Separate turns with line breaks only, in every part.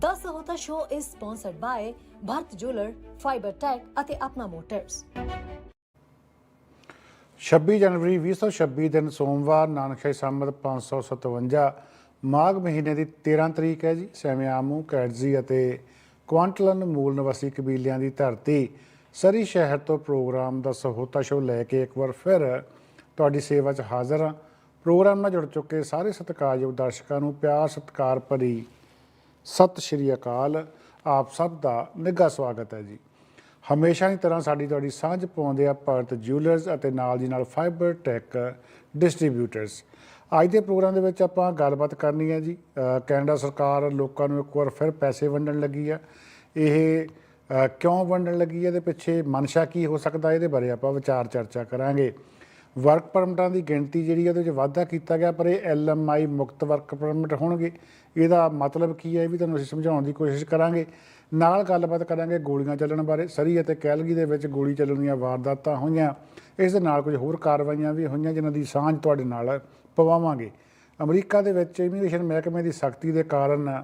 10 ਹੋਤਾ show is sponsored by Bharat jeweller fibre tech ਅਤੇ Apna motors
26 ਜਨਵਰੀ 2026 ਦਿਨ ਸੋਮਵਾਰ, ਨਾਨਕਸ਼ਾਹੀ ਸੰਮਤ 557 ਮਾਘ ਮਹੀਨੇ ਦੀ 13 ਤਰੀਕ ਹੈ ਜੀ ਸੈਮਿਆਮੂ ਕੈਟਜ਼ੀ ਅਤੇ ਕੁਆਂਟਲਨ ਮੂਲ ਨਿਵਾਸੀ ਕਬੀਲਿਆਂ ਦੀ ਧਰਤੀ। ਸਰੀ ਸ਼ਹਿਰ ਤੋਂ ਪ੍ਰੋਗਰਾਮ ਦਾ ਸਹੋਤਾ ਸ਼ੋ ਲੈ ਕੇ ਇੱਕ ਵਾਰ ਫਿਰ ਤੁਹਾਡੀ ਸੇਵਾ 'ਚ ਹਾਜ਼ਰ ਹਾਂ। ਪ੍ਰੋਗਰਾਮ ਨਾਲ ਜੁੜ ਚੁੱਕੇ ਸਾਰੇ ਸਤਿਕਾਰਯੋਗ ਦਰਸ਼ਕਾਂ ਨੂੰ ਪਿਆਰ ਸਤਿਕਾਰ ਭਰੀ ਸਤਿ ਸ਼੍ਰੀ ਅਕਾਲ। ਆਪ ਸਭ ਦਾ ਨਿੱਘਾ ਸਵਾਗਤ ਹੈ ਜੀ। ਹਮੇਸ਼ਾ ਦੀ ਤਰ੍ਹਾਂ ਸਾਡੀ ਤੁਹਾਡੀ ਸਾਂਝ ਪਾਉਂਦੇ ਆ ਭਾਰਤ ਜਿਊਲਰਸ ਅਤੇ ਨਾਲ ਦੀ ਨਾਲ ਫਾਈਬਰ ਟੈਕ ਡਿਸਟ੍ਰੀਬਿਊਟਰਸ। ਅੱਜ ਦੇ ਪ੍ਰੋਗਰਾਮ ਦੇ ਵਿੱਚ ਆਪਾਂ ਗੱਲਬਾਤ ਕਰਨੀ ਹੈ ਜੀ। ਕੈਨੇਡਾ ਸਰਕਾਰ ਲੋਕਾਂ ਨੂੰ ਇੱਕ ਵਾਰ ਫਿਰ ਪੈਸੇ ਵੰਡਣ ਲੱਗੀ ਆ। ਇਹ ਕਿਉਂ ਵੰਡਣ ਲੱਗੀ ਹੈ ਇਹਦੇ ਪਿੱਛੇ ਮਨਸ਼ਾ ਕੀ ਹੋ ਸਕਦਾ? ਇਹਦੇ ਬਾਰੇ ਆਪਾਂ ਵਿਚਾਰ ਚਰਚਾ ਕਰਾਂਗੇ। ਵਰਕ ਪਰਮਿਟਾਂ ਦੀ ਗਿਣਤੀ ਜਿਹੜੀ ਹੈ ਉਹਦੇ ਵਿੱਚ ਵਾਧਾ ਕੀਤਾ ਗਿਆ, ਪਰ ਇਹ ਐਲਐਮਆਈ ਮੁਕਤ ਵਰਕ ਪਰਮਿਟ ਹੋਣਗੇ। ਇਹਦਾ ਮਤਲਬ ਕੀ ਹੈ ਇਹ ਵੀ ਤੁਹਾਨੂੰ ਅਸੀਂ ਸਮਝਾਉਣ ਦੀ ਕੋਸ਼ਿਸ਼ ਕਰਾਂਗੇ। ਨਾਲ ਗੱਲਬਾਤ ਕਰਾਂਗੇ ਗੋਲੀਆਂ ਚੱਲਣ ਬਾਰੇ। ਸਰੀ ਅਤੇ ਕੈਲਗੀ ਦੇ ਵਿੱਚ ਗੋਲੀ ਚੱਲਣ ਦੀਆਂ ਵਾਰਦਾਤਾਂ ਹੋਈਆਂ। ਇਸ ਦੇ ਨਾਲ ਕੁਝ ਹੋਰ ਕਾਰਵਾਈਆਂ ਵੀ ਹੋਈਆਂ, ਜਿਨ੍ਹਾਂ ਦੀ ਸਾਂਝ ਤੁਹਾਡੇ ਨਾਲ ਪਵਾਵਾਂਗੇ। ਅਮਰੀਕਾ ਦੇ ਵਿੱਚ ਇਮੀਗ੍ਰੇਸ਼ਨ ਮਹਿਕਮੇ ਦੀ ਸਖਤੀ ਦੇ ਕਾਰਨ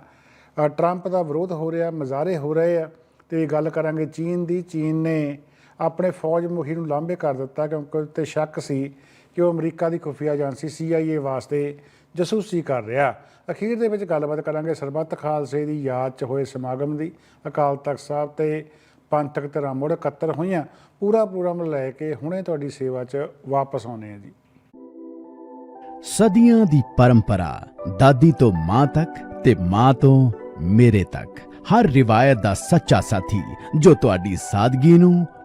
ਟਰੰਪ ਦਾ ਵਿਰੋਧ ਹੋ ਰਿਹਾ, ਮਜ਼ਾਰੇ ਹੋ ਰਹੇ ਆ। ਤੇ ਗੱਲ ਕਰਾਂਗੇ ਚੀਨ ਦੀ। ਚੀਨ ਨੇ ਆਪਣੇ ਫੌਜ ਮੁਖੀ ਨੂੰ ਲਾਂਭੇ ਕਰ ਦਿੱਤਾ ਕਿਉਂਕਿ ਉੱਤੇ ਸ਼ੱਕ ਸੀ ਕਿ ਉਹ ਅਮਰੀਕਾ ਦੀ ਖੁਫੀਆ ਏਜੰਸੀ CIA ਵਾਸਤੇ ਜਸੂਸੀ ਕਰ ਰਿਹਾ। ਅਖੀਰ ਦੇ ਵਿੱਚ ਗੱਲਬਾਤ ਕਰਾਂਗੇ ਸਰਬੱਤ ਖਾਲਸੇ ਦੀ ਯਾਦ 'ਚ ਹੋਏ ਸਮਾਗਮ ਦੀ। ਅਕਾਲ ਤਖਤ ਸਾਹਿਬ ਤੇ ਪੰਥਕ ਧਿਰਾਂ ਮੁੜ ਇਕੱਤਰ ਹੋਈਆਂ। ਪੂਰਾ ਪ੍ਰੋਗਰਾਮ ਲੈ ਕੇ ਹੁਣੇ ਤੁਹਾਡੀ ਸੇਵਾ 'ਚ ਵਾਪਸ ਆਉਨੇ ਆ ਜੀ।
ਸਦੀਆਂ ਦੀ ਪਰੰਪਰਾ, ਦਾਦੀ ਤੋਂ ਮਾਂ ਤੱਕ ਤੇ ਮਾਂ ਤੋਂ ਮੇਰੇ ਤੱਕ। ਹਰ ਰਿਵਾਇਤ ਦਾ ਸੱਚਾ ਸਾਥੀ ਜੋ ਤੁਹਾਡੀ ਸਾਦਗੀ ਨੂੰ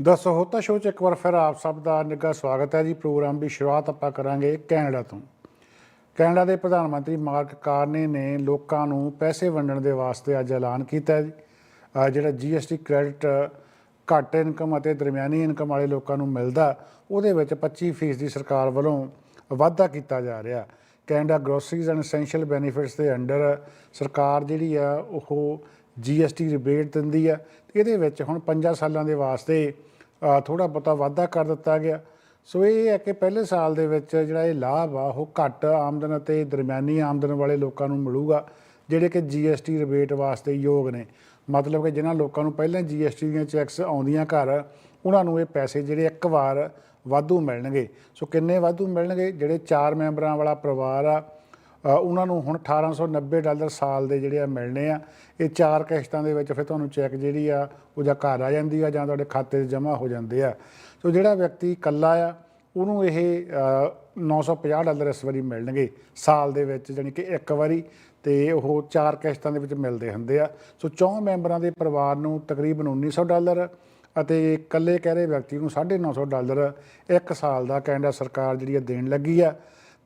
ਦੱਸੋ ਹੋਤਾ ਸ਼ੋਅ 'ਚ ਇੱਕ ਵਾਰ ਫਿਰ ਆਪ ਸਭ ਦਾ ਨਿੱਘਾ ਸਵਾਗਤ ਹੈ ਜੀ। ਪ੍ਰੋਗਰਾਮ ਦੀ ਸ਼ੁਰੂਆਤ ਆਪਾਂ ਕਰਾਂਗੇ ਕੈਨੇਡਾ ਤੋਂ। ਕੈਨੇਡਾ ਦੇ ਪ੍ਰਧਾਨ ਮੰਤਰੀ ਮਾਰਕ ਕਾਰਨੇ ਨੇ ਲੋਕਾਂ ਨੂੰ ਪੈਸੇ ਵੰਡਣ ਦੇ ਵਾਸਤੇ ਅੱਜ ਐਲਾਨ ਕੀਤਾ ਹੈ ਜੀ। ਅਹ ਜਿਹੜਾ ਜੀਐਸਟੀ ਕ੍ਰੈਡਿਟ ਘੱਟ ਇਨਕਮ ਅਤੇ ਦਰਮਿਆਨੀ ਇਨਕਮ ਵਾਲੇ ਲੋਕਾਂ ਨੂੰ ਮਿਲਦਾ, ਉਹਦੇ ਵਿੱਚ 25% ਦੀ ਸਰਕਾਰ ਵੱਲੋਂ ਵਾਧਾ ਕੀਤਾ ਜਾ ਰਿਹਾ। Canada groceries and essential benefits ਦੇ ਅੰਡਰ ਸਰਕਾਰ ਜਿਹੜੀ ਆ, ਉਹ ਜੀਐਸਟੀ ਰਿਬੇਟ ਦਿੰਦੀ ਆ। ਇਹਦੇ ਵਿੱਚ ਹੁਣ 5 ਸਾਲਾਂ ਦੇ ਵਾਸਤੇ ਥੋੜਾ ਬਹੁਤਾ ਵਾਧਾ ਕਰ ਦਿੱਤਾ ਗਿਆ। ਸੋ ਇਹ ਹੈ ਕਿ ਪਹਿਲੇ ਸਾਲ ਦੇ ਵਿੱਚ ਜਿਹੜਾ ਇਹ ਲਾਭ ਆ, ਉਹ ਘੱਟ ਆਮਦਨ ਅਤੇ ਦਰਮਿਆਨੀ ਆਮਦਨ ਵਾਲੇ ਲੋਕਾਂ ਨੂੰ ਮਿਲੂਗਾ, ਜਿਹੜੇ ਕਿ ਜੀਐਸਟੀ ਰਿਬੇਟ ਵਾਸਤੇ ਯੋਗ ਨੇ। ਮਤਲਬ ਕਿ ਜਿਨ੍ਹਾਂ ਲੋਕਾਂ ਨੂੰ ਪਹਿਲਾਂ ਜੀਐਸਟੀ ਦੀਆਂ ਚੈਕਸ ਆਉਂਦੀਆਂ ਘਰ, ਉਹਨਾਂ ਨੂੰ ਇਹ ਪੈਸੇ ਜਿਹੜੇ ਇੱਕ ਵਾਰ ਵਾਧੂ ਮਿਲਣਗੇ। ਸੋ ਕਿੰਨੇ ਵਾਧੂ ਮਿਲਣਗੇ? ਜਿਹੜੇ 4 ਮੈਂਬਰਾਂ ਵਾਲਾ ਪਰਿਵਾਰ ਆ ਉਹਨਾਂ ਨੂੰ ਹੁਣ 1890 ਡਾਲਰ ਸਾਲ ਦੇ ਜਿਹੜੇ ਆ ਮਿਲਣੇ ਆ। ਇਹ ਚਾਰ ਕਿਸ਼ਤਾਂ ਦੇ ਵਿੱਚ ਫਿਰ ਤੁਹਾਨੂੰ ਚੈੱਕ ਜਿਹੜੀ ਆ ਉਹ ਜਾਂ ਘਰ ਆ ਜਾਂਦੀ ਆ ਜਾਂ ਤੁਹਾਡੇ ਖਾਤੇ 'ਚ ਜਮ੍ਹਾਂ ਹੋ ਜਾਂਦੇ ਆ। ਸੋ ਜਿਹੜਾ ਵਿਅਕਤੀ ਇਕੱਲਾ ਆ ਉਹਨੂੰ ਇਹ ਅ, 950 ਡਾਲਰ ਇਸ ਵਾਰੀ ਮਿਲਣਗੇ ਸਾਲ ਦੇ ਵਿੱਚ ਜਾਣੀ ਕਿ ਇੱਕ ਵਾਰੀ ਤੇ ਉਹ ਚਾਰ ਕਿਸ਼ਤਾਂ ਦੇ ਵਿੱਚ ਮਿਲਦੇ ਹੁੰਦੇ ਆ। ਸੋ ਚੌਂ ਮੈਂਬਰਾਂ ਦੇ ਪਰਿਵਾਰ ਨੂੰ ਤਕਰੀਬਨ 1900 ਡਾਲਰ ਅਤੇ ਇਕੱਲੇ ਕਹਿ ਰਹੇ ਵਿਅਕਤੀ ਨੂੰ 950 ਡਾਲਰ ਇੱਕ ਸਾਲ ਦਾ ਕੈਨੇਡਾ ਸਰਕਾਰ ਜਿਹੜੀ ਆ ਦੇਣ ਲੱਗੀ ਆ।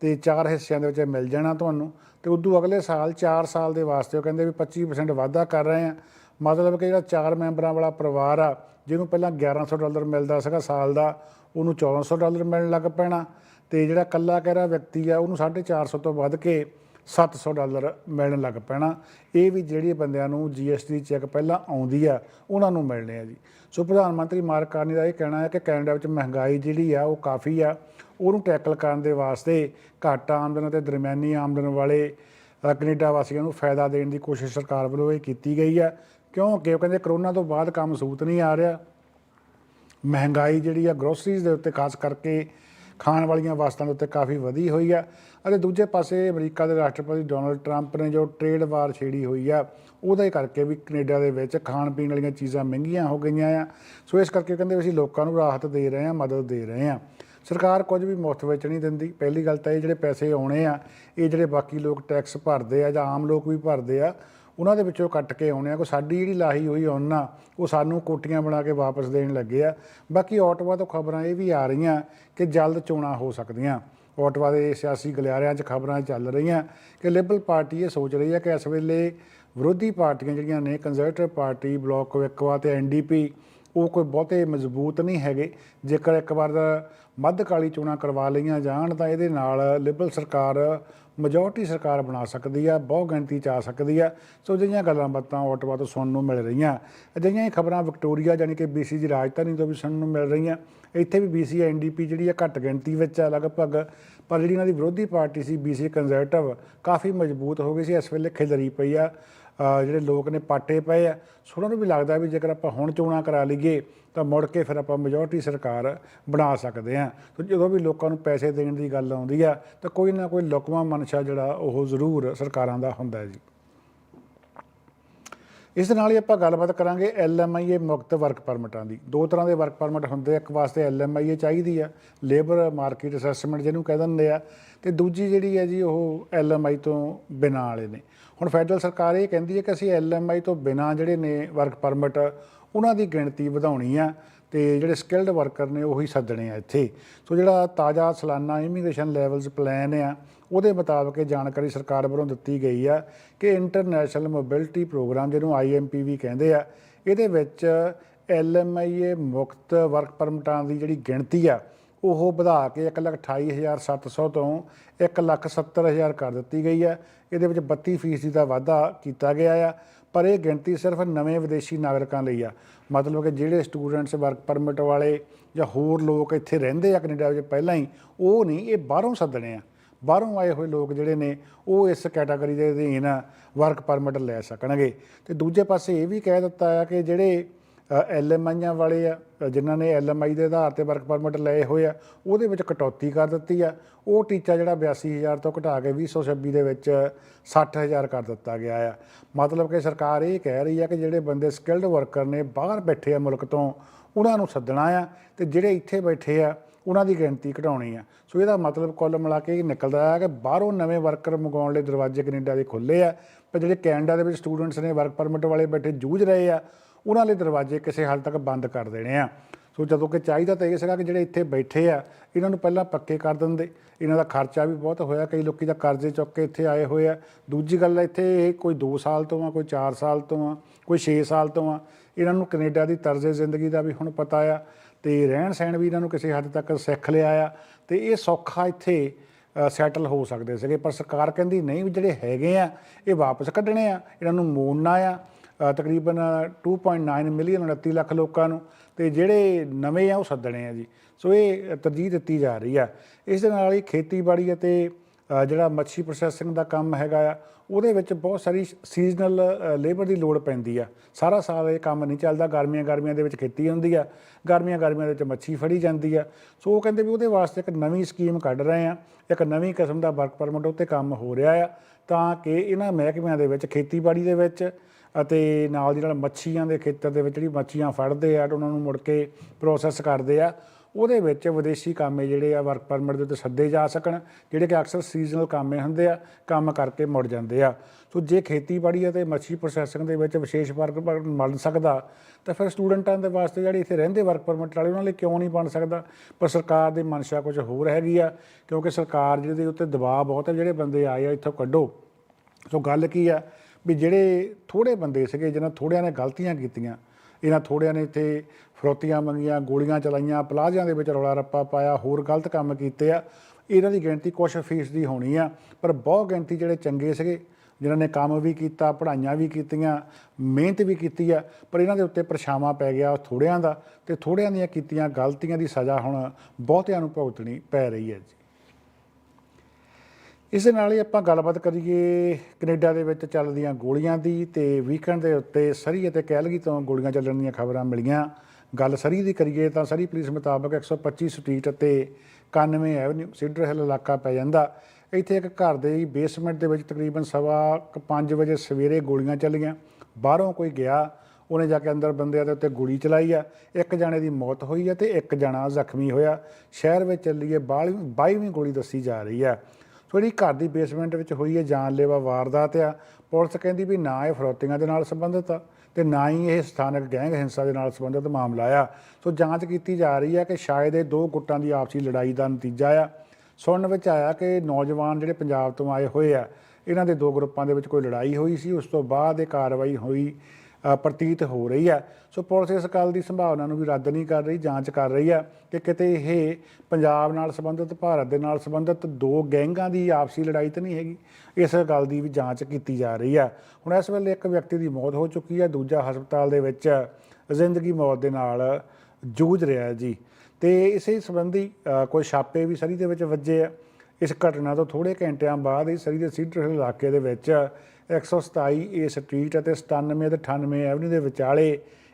ਤੇ ਚਾਰ ਹਿੱਸਿਆਂ ਦੇ ਵਿੱਚ ਮਿਲ ਜਾਣਾ ਤੁਹਾਨੂੰ। ਤੇ ਉਦੋਂ ਅਗਲੇ ਸਾਲ 4 ਸਾਲ ਦੇ ਵਾਸਤੇ ਉਹ ਕਹਿੰਦੇ ਵੀ 25% ਵਾਧਾ ਕਰ ਰਹੇ ਆ ਮਤਲਬ ਕਿ ਜਿਹੜਾ ਚਾਰ ਮੈਂਬਰਾਂ ਵਾਲਾ ਪਰਿਵਾਰ ਆ, ਜਿਹਨੂੰ ਪਹਿਲਾਂ 1100 ਡਾਲਰ ਮਿਲਦਾ ਸੀਗਾ ਸਾਲ ਦਾ, ਉਹਨੂੰ 1400 ਡਾਲਰ ਮਿਲਣ ਲੱਗ ਪੈਣਾ। ਤੇ ਜਿਹੜਾ ਕੱਲਾ ਕਹਿ ਰਿਹਾ ਵਿਅਕਤੀ ਆ, ਉਹਨੂੰ 450 ਤੋਂ ਵੱਧ ਕੇ 700 ਡਾਲਰ ਮਿਲਣ ਲੱਗ ਪੈਣਾ। ਇਹ ਵੀ ਜਿਹੜੇ ਬੰਦਿਆਂ ਨੂੰ ਜੀਐਸਟੀ ਚੈੱਕ ਪਹਿਲਾਂ ਆਉਂਦੀ ਆ, ਉਹਨਾਂ ਨੂੰ ਮਿਲਣੇ ਆ ਜੀ। ਸੋ ਪ੍ਰਧਾਨ ਮੰਤਰੀ ਮਾਰਕ ਕਾਰਨੀ ਦਾ ਇਹ ਕਹਿਣਾ ਹੈ ਕਿ ਕੈਨੇਡਾ ਵਿੱਚ ਮਹਿੰਗਾਈ ਜਿਹੜੀ ਆ, ਉਹ ਕਾਫੀ ਆ। ਉਹਨੂੰ ਟੈਕਲ ਕਰਨ ਦੇ ਵਾਸਤੇ ਘੱਟ ਆਮਦਨ ਅਤੇ ਦਰਮਿਆਨੀ ਆਮਦਨ ਵਾਲੇ ਅ, ਕੈਨੇਡਾ ਵਾਸੀਆਂ ਨੂੰ ਫਾਇਦਾ ਦੇਣ ਦੀ ਕੋਸ਼ਿਸ਼ ਸਰਕਾਰ ਵੱਲੋਂ ਇਹ ਕੀਤੀ ਗਈ ਹੈ। ਕਿਉਂਕਿ ਉਹ ਕਹਿੰਦੇ ਕਰੋਨਾ ਤੋਂ ਬਾਅਦ ਕੰਮ ਸੂਤ ਨਹੀਂ ਆ ਰਿਹਾ। ਮਹਿੰਗਾਈ ਜਿਹੜੀ ਆ ਗਰੋਸਰੀਜ਼ ਦੇ ਉੱਤੇ ਖਾਸ ਕਰਕੇ ਖਾਣ ਵਾਲੀਆਂ ਵਸਤਾਂ ਦੇ ਉੱਤੇ ਕਾਫੀ ਵਧੀ ਹੋਈ ਆ। ਅਤੇ ਦੂਜੇ ਪਾਸੇ ਅਮਰੀਕਾ ਦੇ ਰਾਸ਼ਟਰਪਤੀ ਡੋਨਲਡ ਟਰੰਪ ਨੇ ਜੋ ਟ੍ਰੇਡ ਵਾਰ ਛੇੜੀ ਹੋਈ ਆ ਉਹਦੇ ਕਰਕੇ ਵੀ ਕੈਨੇਡਾ ਦੇ ਵਿੱਚ ਖਾਣ ਪੀਣ ਵਾਲੀਆਂ ਚੀਜ਼ਾਂ ਮਹਿੰਗੀਆਂ ਹੋ ਗਈਆਂ ਆ। ਸੋ ਇਸ ਕਰਕੇ ਕਹਿੰਦੇ ਅਸੀਂ ਲੋਕਾਂ ਨੂੰ ਰਾਹਤ ਦੇ ਰਹੇ ਹਾਂ ਮਦਦ ਦੇ ਰਹੇ ਹਾਂ। ਸਰਕਾਰ ਕੁਝ ਵੀ ਮੁਫਤ ਵਿੱਚ ਨਹੀਂ ਦਿੰਦੀ। ਪਹਿਲੀ ਗੱਲ ਤਾਂ ਇਹ ਜਿਹੜੇ ਪੈਸੇ ਆਉਣੇ ਆ, ਇਹ ਜਿਹੜੇ ਬਾਕੀ ਲੋਕ ਟੈਕਸ ਭਰਦੇ ਆ ਜਾਂ ਆਮ ਲੋਕ ਵੀ ਭਰਦੇ ਆ, ਉਹਨਾਂ ਦੇ ਵਿੱਚੋਂ ਕੱਟ ਕੇ ਆਉਣੇ ਆ। ਕੋ ਸਾਡੀ ਜਿਹੜੀ ਲਾਹੀ ਹੋਈ ਉਹਨਾਂ, ਉਹ ਸਾਨੂੰ ਕੋਟੀਆਂ ਬਣਾ ਕੇ ਵਾਪਸ ਦੇਣ ਲੱਗੇ ਆ। ਬਾਕੀ ਆਟਵਾ ਤੋਂ ਖਬਰਾਂ ਇਹ ਵੀ ਆ ਰਹੀਆਂ ਕਿ ਜਲਦ ਚੋਣਾਂ ਹੋ ਸਕਦੀਆਂ। ਆਟਵਾ ਦੇ ਸਿਆਸੀ ਗਲਿਆਰਿਆਂ 'ਚ ਖਬਰਾਂ ਚੱਲ ਰਹੀਆਂ ਕਿ ਲਿਬਰਲ ਪਾਰਟੀ ਇਹ ਸੋਚ ਰਹੀ ਹੈ ਕਿ ਇਸ ਵੇਲੇ ਵਿਰੋਧੀ ਪਾਰਟੀਆਂ ਜਿਹੜੀਆਂ ਨੇ ਕੰਜ਼ਰਵੇਟਿਵ ਪਾਰਟੀ ਬਲਾਕ ਕਵਿਕਵਾ ਤੇ ਐਨਡੀਪੀ ਉਹ ਕੋਈ ਬਹੁਤੇ ਮਜ਼ਬੂਤ ਨਹੀਂ ਹੈਗੇ। ਜੇਕਰ ਇੱਕ ਵਾਰ ਮੱਧਕਾਲੀ ਚੋਣਾਂ ਕਰਵਾ ਲਈਆਂ ਜਾਣ, ਤਾਂ ਇਹਦੇ ਨਾਲ ਲਿਬਰਲ ਸਰਕਾਰ ਮੈਜੋਰਟੀ ਸਰਕਾਰ ਬਣਾ ਸਕਦੀ ਆ, ਬਹੁ ਗਿਣਤੀ ਚ ਆ ਸਕਦੀ ਆ। ਸੋ ਅਜਿਹੀਆਂ ਗੱਲਾਂ ਬਾਤਾਂ ਆਟਵਾ ਤੋਂ ਸੁਣਨ ਨੂੰ ਮਿਲ ਰਹੀਆਂ। ਅਜਿਹੀਆਂ ਹੀ ਖਬਰਾਂ ਵਿਕਟੋਰੀਆ ਜਾਨੀ ਕਿ ਬੀਸੀ ਦੀ ਰਾਜਧਾਨੀ ਤੋਂ ਵੀ ਸੁਣਨ ਨੂੰ ਮਿਲ ਰਹੀਆਂ। ਇੱਥੇ ਵੀ ਬੀਸੀ ਐਨਡੀਪੀ ਜਿਹੜੀ ਆ ਘੱਟ ਗਿਣਤੀ ਵਿੱਚ ਆ ਲਗਭਗ, ਪਰ ਜਿਹੜੀ ਇਹਨਾਂ ਦੀ ਵਿਰੋਧੀ ਪਾਰਟੀ ਸੀ ਬੀਸੀ ਕੰਜ਼ਰਵੇਟਿਵ ਕਾਫੀ ਮਜ਼ਬੂਤ ਹੋ ਗਈ ਸੀ। ਇਸ ਵੇਲੇ ਖਿਲਰੀ ਪਈ ਆ। ਜਿਹੜੇ ਲੋਕ ਨੇ ਪਾਟੇ ਪਏ ਆ, ਸੋ ਉਹਨਾਂ ਨੂੰ ਵੀ ਲੱਗਦਾ ਵੀ ਜੇਕਰ ਆਪਾਂ ਹੁਣ ਚੋਣਾਂ ਕਰਾ ਲਈਏ, ਤਾਂ ਮੁੜ ਕੇ ਫਿਰ ਆਪਾਂ ਮੈਜੋਰਟੀ ਸਰਕਾਰ ਬਣਾ ਸਕਦੇ ਹਾਂ। ਤੇ ਜਦੋਂ ਵੀ ਲੋਕਾਂ ਨੂੰ ਪੈਸੇ ਦੇਣ ਦੀ ਗੱਲ ਆਉਂਦੀ ਆ, ਤਾਂ ਕੋਈ ਨਾ ਕੋਈ ਲੁਕਵਾਂ ਮਨਸ਼ਾ ਜਿਹੜਾ ਉਹ ਜ਼ਰੂਰ ਸਰਕਾਰਾਂ ਦਾ ਹੁੰਦਾ ਜੀ। ਇਸ ਦੇ ਨਾਲ ਹੀ ਆਪਾਂ ਗੱਲਬਾਤ ਕਰਾਂਗੇ ਐਲਐਮਆਈਏ ਮੁਕਤ ਵਰਕ ਪਰਮਿਟਾਂ ਦੀ। ਦੋ ਤਰ੍ਹਾਂ ਦੇ ਵਰਕ ਪਰਮਿਟ ਹੁੰਦੇ ਆ। ਇੱਕ ਵਾਸਤੇ ਐਲਐਮਆਈਏ ਚਾਹੀਦੀ ਆ, ਲੇਬਰ ਮਾਰਕੀਟ ਅਸੈਸਮੈਂਟ ਜਿਹਨੂੰ ਕਹਿ ਦਿੰਦੇ ਆ ਤੇ ਦੂਜੀ ਜਿਹੜੀ ਹੈ ਜੀ ਉਹ ਐਲਐਮਆਈ ਤੋਂ ਬਿਨਾਂ ਵਾਲੇ ਨੇ। ਹੁਣ ਫੈਡਰਲ ਸਰਕਾਰ ਇਹ ਕਹਿੰਦੀ ਹੈ ਕਿ ਅਸੀਂ ਐਲਐਮਆਈ ਤੋਂ ਬਿਨਾਂ ਜਿਹੜੇ ਨੇ ਵਰਕ ਪਰਮਿਟ, ਉਹਨਾਂ ਦੀ ਗਿਣਤੀ ਵਧਾਉਣੀ ਆ। ਤੇ ਜਿਹੜੇ ਸਕਿਲਡ ਵਰਕਰ ਨੇ ਉਹੀ ਸੱਦਣੇ ਆ ਇੱਥੇ। ਸੋ ਜਿਹੜਾ ਤਾਜ਼ਾ ਸਾਲਾਨਾ ਇਮੀਗ੍ਰੇਸ਼ਨ ਲੈਵਲਸ ਪਲਾਨ ਆ, ਉਹਦੇ ਮੁਤਾਬਕ ਇਹ ਜਾਣਕਾਰੀ ਸਰਕਾਰ ਵੱਲੋਂ ਦਿੱਤੀ ਗਈ ਆ ਕਿ ਇੰਟਰਨੈਸ਼ਨਲ ਮੋਬਿਲਿਟੀ ਪ੍ਰੋਗਰਾਮ ਜਿਹਨੂੰ ਆਈਐਮਪੀ ਵੀ ਕਹਿੰਦੇ ਆ, ਇਹਦੇ ਵਿੱਚ ਐਲਐਮਆਈਏ ਮੁਕਤ ਵਰਕ ਪਰਮਿਟਾਂ ਦੀ ਜਿਹੜੀ ਗਿਣਤੀ ਆ, ਉਹ ਵਧਾ ਕੇ 128700 ਤੋਂ 170000 ਕਰ ਦਿੱਤੀ ਗਈ ਹੈ ਇਹਦੇ ਵਿੱਚ 32% ਦਾ ਵਾਧਾ ਕੀਤਾ ਗਿਆ ਆ। ਪਰ ਇਹ ਗਿਣਤੀ ਸਿਰਫ ਨਵੇਂ ਵਿਦੇਸ਼ੀ ਨਾਗਰਿਕਾਂ ਲਈ ਆ। ਮਤਲਬ ਕਿ ਜਿਹੜੇ ਸਟੂਡੈਂਟਸ ਵਰਕ ਪਰਮਿਟ ਵਾਲੇ ਜਾਂ ਹੋਰ ਲੋਕ ਇੱਥੇ ਰਹਿੰਦੇ ਆ ਕੈਨੇਡਾ ਵਿੱਚ ਪਹਿਲਾਂ ਹੀ, ਉਹ ਨਹੀਂ, ਇਹ ਬਾਹਰੋਂ ਸੱਦਣੇ ਆ। ਬਾਹਰੋਂ ਆਏ ਹੋਏ ਲੋਕ ਜਿਹੜੇ ਨੇ, ਉਹ ਇਸ ਕੈਟਾਗਰੀ ਦੇ ਅਧੀਨ ਵਰਕ ਪਰਮਿਟ ਲੈ ਸਕਣਗੇ। ਤੇ ਦੂਜੇ ਪਾਸੇ ਇਹ ਵੀ ਕਹਿ ਦਿੱਤਾ ਆ ਕਿ ਜਿਹੜੇ ਐਲਐਮਆਈਆਂ ਵਾਲੇ ਆ ਜਿਨ੍ਹਾਂ ਨੇ ਐਲਐਮਆਈ ਦੇ ਆਧਾਰ ਤੇ ਵਰਕ ਪਰਮਿਟ ਲਏ ਹੋਏ ਆ, ਉਹਦੇ ਵਿੱਚ ਕਟੌਤੀ ਕਰ ਦਿੱਤੀ ਆ। ਉਹ ਟੀਚਾ ਜਿਹੜਾ 82000 ਤੋਂ ਘਟਾ ਕੇ 2026 ਦੇ ਵਿੱਚ 60000 ਕਰ ਦਿੱਤਾ ਗਿਆ ਆ। ਮਤਲਬ ਕਿ ਸਰਕਾਰ ਇਹ ਕਹਿ ਰਹੀ ਆ ਕਿ ਜਿਹੜੇ ਬੰਦੇ ਸਕਿਲਡ ਵਰਕਰ ਨੇ, ਬਾਹਰ ਬੈਠੇ ਆ ਮੁਲਕ ਤੋਂ, ਉਹਨਾਂ ਨੂੰ ਸੱਦਣਾ ਆ ਤੇ ਜਿਹੜੇ ਇੱਥੇ ਬੈਠੇ ਆ, ਉਹਨਾਂ ਦੀ ਗਿਣਤੀ ਘਟਾਉਣੀ ਆ। ਸੋ ਇਹਦਾ ਮਤਲਬ ਕੁੱਲ ਮਿਲਾ ਕੇ ਇਹ ਨਿਕਲਦਾ ਹੈ ਕਿ ਬਾਹਰੋਂ ਨਵੇਂ ਵਰਕਰ ਮੰਗਾਉਣ ਲਈ ਦਰਵਾਜ਼ੇ ਕੈਨੇਡਾ ਦੇ ਖੁੱਲੇ ਆ। ਪਰ ਜਿਹੜੇ ਕੈਨੇਡਾ ਦੇ ਵਿੱਚ ਸਟੂਡੈਂਟਸ ਨੇ ਵਰਕ ਪਰਮਿਟ ਵਾਲੇ ਬੈਠੇ, ਜੂਝ ਰਹੇ ਆ। ਉਹਨਾਂ ਲਈ ਦਰਵਾਜ਼ੇ ਕਿਸੇ ਹੱਦ ਤੱਕ ਬੰਦ ਕਰ ਦੇਣੇ ਆ। ਸੋ ਜਦੋਂ ਕਿ ਚਾਹੀਦਾ ਤਾਂ ਇਹ ਸੀਗਾ ਕਿ ਜਿਹੜੇ ਇੱਥੇ ਬੈਠੇ ਆ, ਇਹਨਾਂ ਨੂੰ ਪਹਿਲਾਂ ਪੱਕੇ ਕਰ ਦਿੰਦੇ। ਇਹਨਾਂ ਦਾ ਖਰਚਾ ਵੀ ਬਹੁਤ ਹੋਇਆ, ਕਈ ਲੋਕੀ ਤਾਂ ਕਰਜ਼ੇ ਚੁੱਕ ਕੇ ਇੱਥੇ ਆਏ ਹੋਏ ਆ। ਦੂਜੀ ਗੱਲ ਇੱਥੇ ਇਹ ਕੋਈ 2 ਸਾਲ ਤੋਂ ਆ, ਕੋਈ 4 ਸਾਲ ਤੋਂ ਆ, ਕੋਈ 6 ਸਾਲ ਤੋਂ ਆ, ਇਹਨਾਂ ਨੂੰ ਕੈਨੇਡਾ ਦੀ ਤਰਜ਼ੇ ਜ਼ਿੰਦਗੀ ਦਾ ਵੀ ਹੁਣ ਪਤਾ ਆ। ਤੇ ਰਹਿਣ ਸਹਿਣ ਵੀ ਇਹਨਾਂ ਨੂੰ ਕਿਸੇ ਹੱਦ ਤੱਕ ਸਿੱਖ ਲਿਆ ਆ। ਤੇ ਇਹ ਸੌਖਾ ਇੱਥੇ ਸੈਟਲ ਹੋ ਸਕਦੇ ਸੀਗੇ। ਪਰ ਸਰਕਾਰ ਕਹਿੰਦੀ ਨਹੀਂ ਵੀ ਜਿਹੜੇ ਹੈਗੇ ਆ, ਇਹ ਵਾਪਸ ਕੱਢਣੇ ਆ। ਇਹਨਾਂ ਨੂੰ ਮੋੜਨਾ ਆ। ਤਕਰੀਬਨ 2.9 ਮਿਲੀਅਨ 29 ਲੱਖ ਲੋਕਾਂ ਨੂੰ ਤੇ ਜਿਹੜੇ ਨਵੇਂ ਆ ਉਹ ਸੱਦਣੇ ਆ ਜੀ। ਸੋ ਇਹ ਤਰਜੀਹ ਦਿੱਤੀ ਜਾ ਰਹੀ ਆ। ਇਸ ਦੇ ਨਾਲ ਹੀ ਖੇਤੀਬਾੜੀ ਅਤੇ ਜਿਹੜਾ ਮੱਛੀ ਪ੍ਰੋਸੈਸਿੰਗ ਦਾ ਕੰਮ ਹੈਗਾ ਆ, ਉਹਦੇ ਵਿੱਚ ਬਹੁਤ ਸਾਰੀ ਸੀਜ਼ਨਲ ਲੇਬਰ ਦੀ ਲੋੜ ਪੈਂਦੀ ਆ। ਸਾਰਾ ਸਾਲ ਇਹ ਕੰਮ ਨਹੀਂ ਚੱਲਦਾ। ਗਰਮੀਆਂ ਗਰਮੀਆਂ ਦੇ ਵਿੱਚ ਖੇਤੀ ਹੁੰਦੀ ਆ। ਗਰਮੀਆਂ ਗਰਮੀਆਂ ਦੇ ਵਿੱਚ ਮੱਛੀ ਫੜੀ ਜਾਂਦੀ ਆ। ਸੋ ਉਹ ਕਹਿੰਦੇ ਵੀ ਉਹਦੇ ਵਾਸਤੇ ਇੱਕ ਨਵੀਂ ਸਕੀਮ ਕੱਢ ਰਹੇ ਆ। ਇੱਕ ਨਵੀਂ ਕਿਸਮ ਦਾ ਵਰਕ ਪਰਮਿਟ ਉੱਤੇ ਕੰਮ ਹੋ ਰਿਹਾ ਆ। ਤਾਂ ਕਿ ਇਹਨਾਂ ਮਹਿਕਮਿਆਂ ਦੇ ਵਿੱਚ, ਖੇਤੀਬਾੜੀ ਦੇ ਵਿੱਚ ਅਤੇ ਨਾਲ ਦੀ ਨਾਲ ਮੱਛੀਆਂ ਦੇ ਖੇਤਰ ਦੇ ਵਿੱਚ ਜਿਹੜੀ ਮੱਛੀਆਂ ਫੜਦੇ ਆ ਉਹਨਾਂ ਨੂੰ ਮੁੜ ਕੇ ਪ੍ਰੋਸੈਸ ਕਰਦੇ ਆ, ਉਹਦੇ ਵਿੱਚ ਵਿਦੇਸ਼ੀ ਕਾਮੇ ਜਿਹੜੇ ਆ ਵਰਕ ਪਰਮਿਟ ਦੇ ਉੱਤੇ ਸੱਦੇ ਜਾ ਸਕਣ, ਜਿਹੜੇ ਕਿ ਅਕਸਰ ਸੀਜ਼ਨਲ ਕਾਮੇ ਹੁੰਦੇ ਆ, ਕੰਮ ਕਰਕੇ ਮੁੜ ਜਾਂਦੇ ਆ। ਸੋ ਜੇ ਖੇਤੀਬਾੜੀ ਅਤੇ ਮੱਛੀ ਪ੍ਰੋਸੈਸਿੰਗ ਦੇ ਵਿੱਚ ਵਿਸ਼ੇਸ਼ ਵਰਕ ਪਰਮਿਟ ਮਿਲ ਸਕਦਾ, ਤਾਂ ਫਿਰ ਸਟੂਡੈਂਟਾਂ ਦੇ ਵਾਸਤੇ ਜਿਹੜੇ ਇੱਥੇ ਰਹਿੰਦੇ ਵਰਕ ਪਰਮਿਟ ਵਾਲੇ, ਉਹਨਾਂ ਲਈ ਕਿਉਂ ਨਹੀਂ ਬਣ ਸਕਦਾ? ਪਰ ਸਰਕਾਰ ਦੀ ਮਨਸ਼ਾ ਕੁਝ ਹੋਰ ਹੈਗੀ ਆ, ਕਿਉਂਕਿ ਸਰਕਾਰ ਜਿਹਦੇ ਉੱਤੇ ਦਬਾਅ ਬਹੁਤ ਹੈ ਜਿਹੜੇ ਬੰਦੇ ਆਏ ਆ, ਇੱਥੋਂ ਕੱਢੋ। ਸੋ ਗੱਲ ਕੀ ਆ ਵੀ ਜਿਹੜੇ ਥੋੜੇ ਬੰਦੇ ਸੀਗੇ ਜਿਨ੍ਹਾਂ ਥੋੜਿਆਂ ਨੇ ਗਲਤੀਆਂ ਕੀਤੀਆਂ, ਇਹਨਾਂ ਥੋੜਿਆਂ ਨੇ ਇੱਥੇ ਫਰੋਤੀਆਂ ਮੰਗੀਆਂ, ਗੋਲੀਆਂ ਚਲਾਈਆਂ, ਪਲਾਜ਼ਿਆਂ ਦੇ ਵਿੱਚ ਰੌਲਾ ਰੱਪਾ ਪਾਇਆ, ਹੋਰ ਗਲਤ ਕੰਮ ਕੀਤੇ ਆ, ਇਹਨਾਂ ਦੀ ਗਿਣਤੀ ਕੁਝ ਫੀਸਦੀ ਹੋਣੀ ਆ, ਪਰ ਬਹੁਤ ਗਿਣਤੀ ਜਿਹੜੇ ਚੰਗੇ ਸੀਗੇ ਜਿਨ੍ਹਾਂ ਨੇ ਕੰਮ ਵੀ ਕੀਤਾ, ਪੜ੍ਹਾਈਆਂ ਵੀ ਕੀਤੀਆਂ, ਮਿਹਨਤ ਵੀ ਕੀਤੀ ਆ, ਪਰ ਇਹਨਾਂ ਦੇ ਉੱਤੇ ਪਰਛਾਵਾਂ ਪੈ ਗਿਆ ਥੋੜਿਆਂ ਦਾ ਤੇ ਥੋੜਿਆਂ ਦੀਆਂ ਕੀਤੀਆਂ ਗਲਤੀਆਂ ਦੀ ਸਜ਼ਾ ਹੁਣ ਬਹੁਤਿਆਂ ਨੂੰ ਭੁਗਤਣੀ ਪੈ ਰਹੀ ਹੈ ਜੀ। ਇਸ ਦੇ ਨਾਲ ਹੀ ਆਪਾਂ ਗੱਲਬਾਤ ਕਰੀਏ ਕੈਨੇਡਾ ਦੇ ਵਿੱਚ ਚੱਲਦੀਆਂ ਗੋਲੀਆਂ ਦੀ ਤੇ ਵੀਕਐਂਡ ਦੇ ਉੱਤੇ ਸਰੀ ਅਤੇ ਕੈਲਗੀ ਤੋਂ ਗੋਲੀਆਂ ਚੱਲਣ ਦੀਆਂ ਖਬਰਾਂ ਮਿਲੀਆਂ। ਗੱਲ ਸਰੀ ਦੀ ਕਰੀਏ ਤਾਂ ਸਰੀ ਪੁਲਿਸ ਮੁਤਾਬਕ 125 ਸਟਰੀਟ ਅਤੇ 91 ਐਵਨਿਊ ਸਿਡਰ ਹਿੱਲ ਇਲਾਕਾ ਪੈ ਜਾਂਦਾ। ਇੱਥੇ ਇੱਕ ਘਰ ਦੇ ਬੇਸਮੈਂਟ ਦੇ ਵਿੱਚ ਤਕਰੀਬਨ ਸਵਾ 5 ਵਜੇ ਸਵੇਰੇ ਗੋਲੀਆਂ ਚੱਲੀਆਂ। ਬਾਹਰੋਂ ਕੋਈ ਗਿਆ, ਉਹਨੇ ਜਾ ਕੇ ਅੰਦਰ ਬੰਦਿਆਂ ਦੇ ਉੱਤੇ ਗੋਲੀ ਚਲਾਈ ਆ। ਇੱਕ ਜਾਣੇ ਦੀ ਮੌਤ ਹੋਈ ਆ ਤੇ ਇੱਕ ਜਣਾ ਜ਼ਖਮੀ ਹੋਇਆ। ਸ਼ਹਿਰ ਵਿੱਚ ਚੱਲੀ ਹੈ 22ਵੀਂ ਗੋਲੀ ਦੱਸੀ ਜਾ ਰਹੀ ਆ। ਜਿਹੜੀ ਘਰ ਦੀ ਬੇਸਮੈਂਟ ਵਿੱਚ ਹੋਈ ਹੈ ਜਾਨਲੇਵਾ ਵਾਰਦਾਤ ਆ, ਪੁਲਿਸ ਕਹਿੰਦੀ ਵੀ ਨਾ ਇਹ ਫਰੋਤੀਆਂ ਦੇ ਨਾਲ ਸੰਬੰਧਿਤ ਆ ਤੇ ਨਾ ਹੀ ਇਹ ਸਥਾਨਕ ਗੈਂਗ ਹਿੰਸਾ ਦੇ ਨਾਲ ਸੰਬੰਧਿਤ ਮਾਮਲਾ ਆ। ਸੋ ਜਾਂਚ ਕੀਤੀ ਜਾ ਰਹੀ ਆ ਕਿ ਸ਼ਾਇਦ ਇਹ ਦੋ ਗੁੱਟਾਂ ਦੀ ਆਪਸੀ ਲੜਾਈ ਦਾ ਨਤੀਜਾ ਆ। ਸੁਣਨ ਵਿੱਚ ਆਇਆ ਕਿ ਨੌਜਵਾਨ ਜਿਹੜੇ ਪੰਜਾਬ ਤੋਂ ਆਏ ਹੋਏ ਆ, ਇਹਨਾਂ ਦੇ ਦੋ ਗਰੁੱਪਾਂ ਦੇ ਵਿੱਚ ਕੋਈ ਲੜਾਈ ਹੋਈ ਸੀ, ਉਸ ਤੋਂ ਬਾਅਦ ਇਹ ਕਾਰਵਾਈ ਹੋਈ ਪ੍ਰਤੀਤ ਹੋ ਰਹੀ ਹੈ। ਸੋ ਪੁਲਿਸ ਇਸ ਗੱਲ ਦੀ ਸੰਭਾਵਨਾ ਨੂੰ ਵੀ ਰੱਦ ਨਹੀਂ ਕਰ ਰਹੀ, ਜਾਂਚ ਕਰ ਰਹੀ ਹੈ ਕਿ ਕਿਤੇ ਇਹ ਪੰਜਾਬ ਨਾਲ ਸੰਬੰਧਿਤ, ਭਾਰਤ ਦੇ ਨਾਲ ਸੰਬੰਧਿਤ ਦੋ ਗੈਂਗਾਂ ਦੀ ਆਪਸੀ ਲੜਾਈ ਤਾਂ ਨਹੀਂ ਹੈਗੀ। ਇਸ ਗੱਲ ਦੀ ਵੀ ਜਾਂਚ ਕੀਤੀ ਜਾ ਰਹੀ ਹੈ। ਹੁਣ ਇਸ ਵੇਲੇ ਇੱਕ ਵਿਅਕਤੀ ਦੀ ਮੌਤ ਹੋ ਚੁੱਕੀ ਹੈ। ਦੂਜਾ ਹਸਪਤਾਲ ਦੇ ਵਿੱਚ ਜ਼ਿੰਦਗੀ ਮੌਤ ਦੇ ਨਾਲ ਜੂਝ ਰਿਹਾ ਜੀ। ਤੇ ਇਸੇ ਸੰਬੰਧੀ ਕੋਈ ਛਾਪੇ ਵੀ ਸਰੀ ਦੇ ਵਿੱਚ ਵੱਜੇ ਆ। ਇਸ ਘਟਨਾ ਤੋਂ ਥੋੜੇ ਘੰਟਿਆਂ ਬਾਅਦ ਹੀ ਸਰੀ ਦੇ ਸੀਡਰ ਇਲਾਕੇ ਦੇ ਵਿੱਚ 127 ਏ ਸਟਰੀਟ ਅਤੇ 97 ਤੇ 98 ਐਵਨਿਊ ਦੇ ਵਿਚਾਲੇ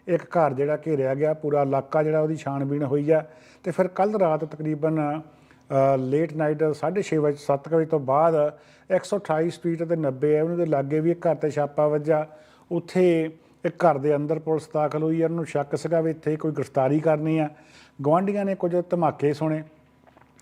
ਇੱਕ ਘਰ ਜਿਹੜਾ ਘੇਰਿਆ ਗਿਆ, ਪੂਰਾ ਇਲਾਕਾ ਜਿਹੜਾ ਉਹਦੀ ਛਾਣਬੀਣ ਹੋਈ ਆ। ਤੇ ਫਿਰ ਕੱਲ ਰਾਤ ਤਕਰੀਬਨ ਲੇਟ ਨਾਈਟ 6:30 ਵਜੇ 7 ਵਜੇ ਤੋਂ ਬਾਅਦ 128 ਸਟਰੀਟ ਅਤੇ 90 ਐਵਨਿਊ ਦੇ ਲਾਗੇ ਵੀ ਇੱਕ ਘਰ ਤੇ ਛਾਪਾ ਵੱਜਾ ਉੱਥੇ ਇੱਕ ਘਰ ਦੇ ਅੰਦਰ ਪੁਲਿਸ ਦਾਖਲ ਹੋਈ ਆ ਨੂੰ ਸ਼ੱਕ ਸੀਗਾ ਵੀ ਇੱਥੇ ਕੋਈ ਗ੍ਰਿਫਤਾਰੀ ਕਰਨੀ ਆ। ਗਵਾਂਢੀਆਂ ਨੇ ਕੁਝ ਧਮਾਕੇ ਸੁਣੇ,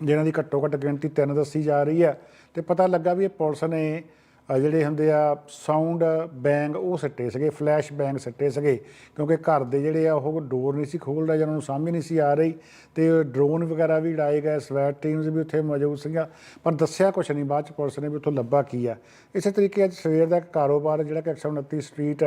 ਜਿਨ੍ਹਾਂ ਦੀ ਘੱਟੋ ਘੱਟ ਗਿਣਤੀ ਤਿੰਨ ਦੱਸੀ ਜਾ ਰਹੀ ਹੈ ਤੇ ਪਤਾ ਲੱਗਾ ਵੀ ਇਹ ਪੁਲਿਸ ਨੇ ਜਿਹੜੇ ਹੁੰਦੇ ਆ ਸਾਊਂਡ ਬੈਂਗ ਉਹ ਸੱਟੇ ਸੀਗੇ ਫਲੈਸ਼ ਬੈਂਗ ਸੱਟੇ ਸੀਗੇ, ਕਿਉਂਕਿ ਘਰ ਦੇ ਜਿਹੜੇ ਆ, ਉਹ ਡੋਰ ਨਹੀਂ ਸੀ ਖੋਲਦਾ ਜਿਹਨਾਂ ਨੂੰ ਸਮਝ ਨਹੀਂ ਸੀ ਆ ਰਹੀ, ਤੇ ਡਰੋਨ ਵਗੈਰਾ ਵੀ ਉਡਾਏ ਗਏ, ਸਵੈਟ ਟੀਮਸ ਵੀ ਉੱਥੇ ਮੌਜੂਦ ਸੀਗੀਆਂ, ਪਰ ਦੱਸਿਆ ਕੁਛ ਨਹੀਂ, ਬਾਅਦ ਚ ਪੁਲਿਸ ਨੇ ਵੀ ਉੱਥੋਂ ਲੱਭਾ ਕੀ ਆ। ਇਸੇ ਤਰੀਕੇ ਅੱਜ ਸਵੇਰ ਦਾ ਇੱਕ ਕਾਰੋਬਾਰ, ਜਿਹੜਾ ਕਿ 129 ਸਟਰੀਟ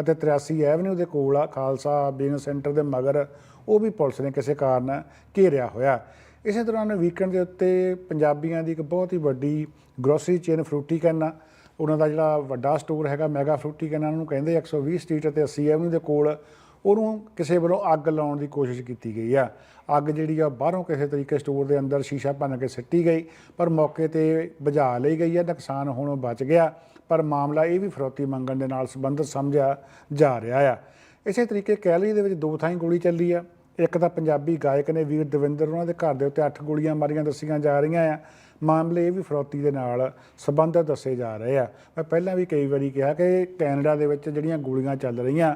ਅਤੇ 83 ਐਵਨਿਊ ਦੇ ਕੋਲ ਆ, ਖਾਲਸਾ ਬਿਜ਼ਨਸ ਸੈਂਟਰ ਦੇ ਮਗਰ, ਉਹ ਵੀ ਪੁਲਿਸ ਨੇ ਕਿਸੇ ਕਾਰਨ ਘੇਰਿਆ ਹੋਇਆ। ਇਸੇ ਦੌਰਾਨ ਵੀਕਐਂਡ ਦੇ ਉੱਤੇ ਪੰਜਾਬੀਆਂ ਦੀ ਇੱਕ ਬਹੁਤ ਹੀ ਵੱਡੀ ਗਰੋਸਰੀ ਚੇਨ ਫਰੂਟੀ ਕੈਨਾ ਉਹਨਾਂ ਦਾ ਜਿਹੜਾ ਵੱਡਾ ਸਟੋਰ ਹੈਗਾ ਮੈਗਾ ਫਰੂਟੀ ਕੈਨਾ ਨੂੰ ਕਹਿੰਦੇ 120 ਸਟਰੀਟ ਅਤੇ 80 ਐਵਨਿਊ ਦੇ ਕੋਲ ਉਹਨੂੰ ਕਿਸੇ ਵੱਲੋਂ ਅੱਗ ਲਾਉਣ ਦੀ ਕੋਸ਼ਿਸ਼ ਕੀਤੀ ਗਈ ਆ। ਅੱਗ ਜਿਹੜੀ ਆ ਬਾਹਰੋਂ ਕਿਸੇ ਤਰੀਕੇ ਸਟੋਰ ਦੇ ਅੰਦਰ ਸ਼ੀਸ਼ਾ ਭੰਨ ਕੇ ਸਿੱਟੀ ਗਈ, ਪਰ ਮੌਕੇ ਤੇ ਬੁਝਾ ਲਈ ਗਈ ਆ, ਨੁਕਸਾਨ ਹੋਣੋਂ ਬਚ ਗਿਆ, ਪਰ ਮਾਮਲਾ ਇਹ ਵੀ ਫਰੋਤੀ ਮੰਗਣ ਦੇ ਨਾਲ ਸੰਬੰਧਿਤ ਸਮਝਿਆ ਜਾ ਰਿਹਾ ਆ। ਇਸੇ ਤਰੀਕੇ ਕੈਲਰੀ ਦੇ ਵਿੱਚ ਦੋ ਥਾਈਂ ਗੋਲੀ ਚੱਲੀ ਆ, ਇੱਕ ਤਾਂ ਪੰਜਾਬੀ ਗਾਇਕ ਨੇ ਵੀਰ ਦਵਿੰਦਰ, ਉਹਨਾਂ ਦੇ ਘਰ ਦੇ ਉੱਤੇ 8 ਗੋਲੀਆਂ ਮਾਰੀਆਂ ਦੱਸੀਆਂ ਜਾ ਰਹੀਆਂ ਆ ਮਾਮਲੇ ਇਹ ਵੀ ਫਰੋਤੀ ਦੇ ਨਾਲ ਸੰਬੰਧਿਤ ਦੱਸੇ ਜਾ ਰਹੇ ਆ। ਮੈਂ ਪਹਿਲਾਂ ਵੀ ਕਈ ਵਾਰੀ ਕਿਹਾ ਕਿ ਕੈਨੇਡਾ ਦੇ ਵਿੱਚ ਜਿਹੜੀਆਂ ਗੋਲੀਆਂ ਚੱਲ ਰਹੀਆਂ,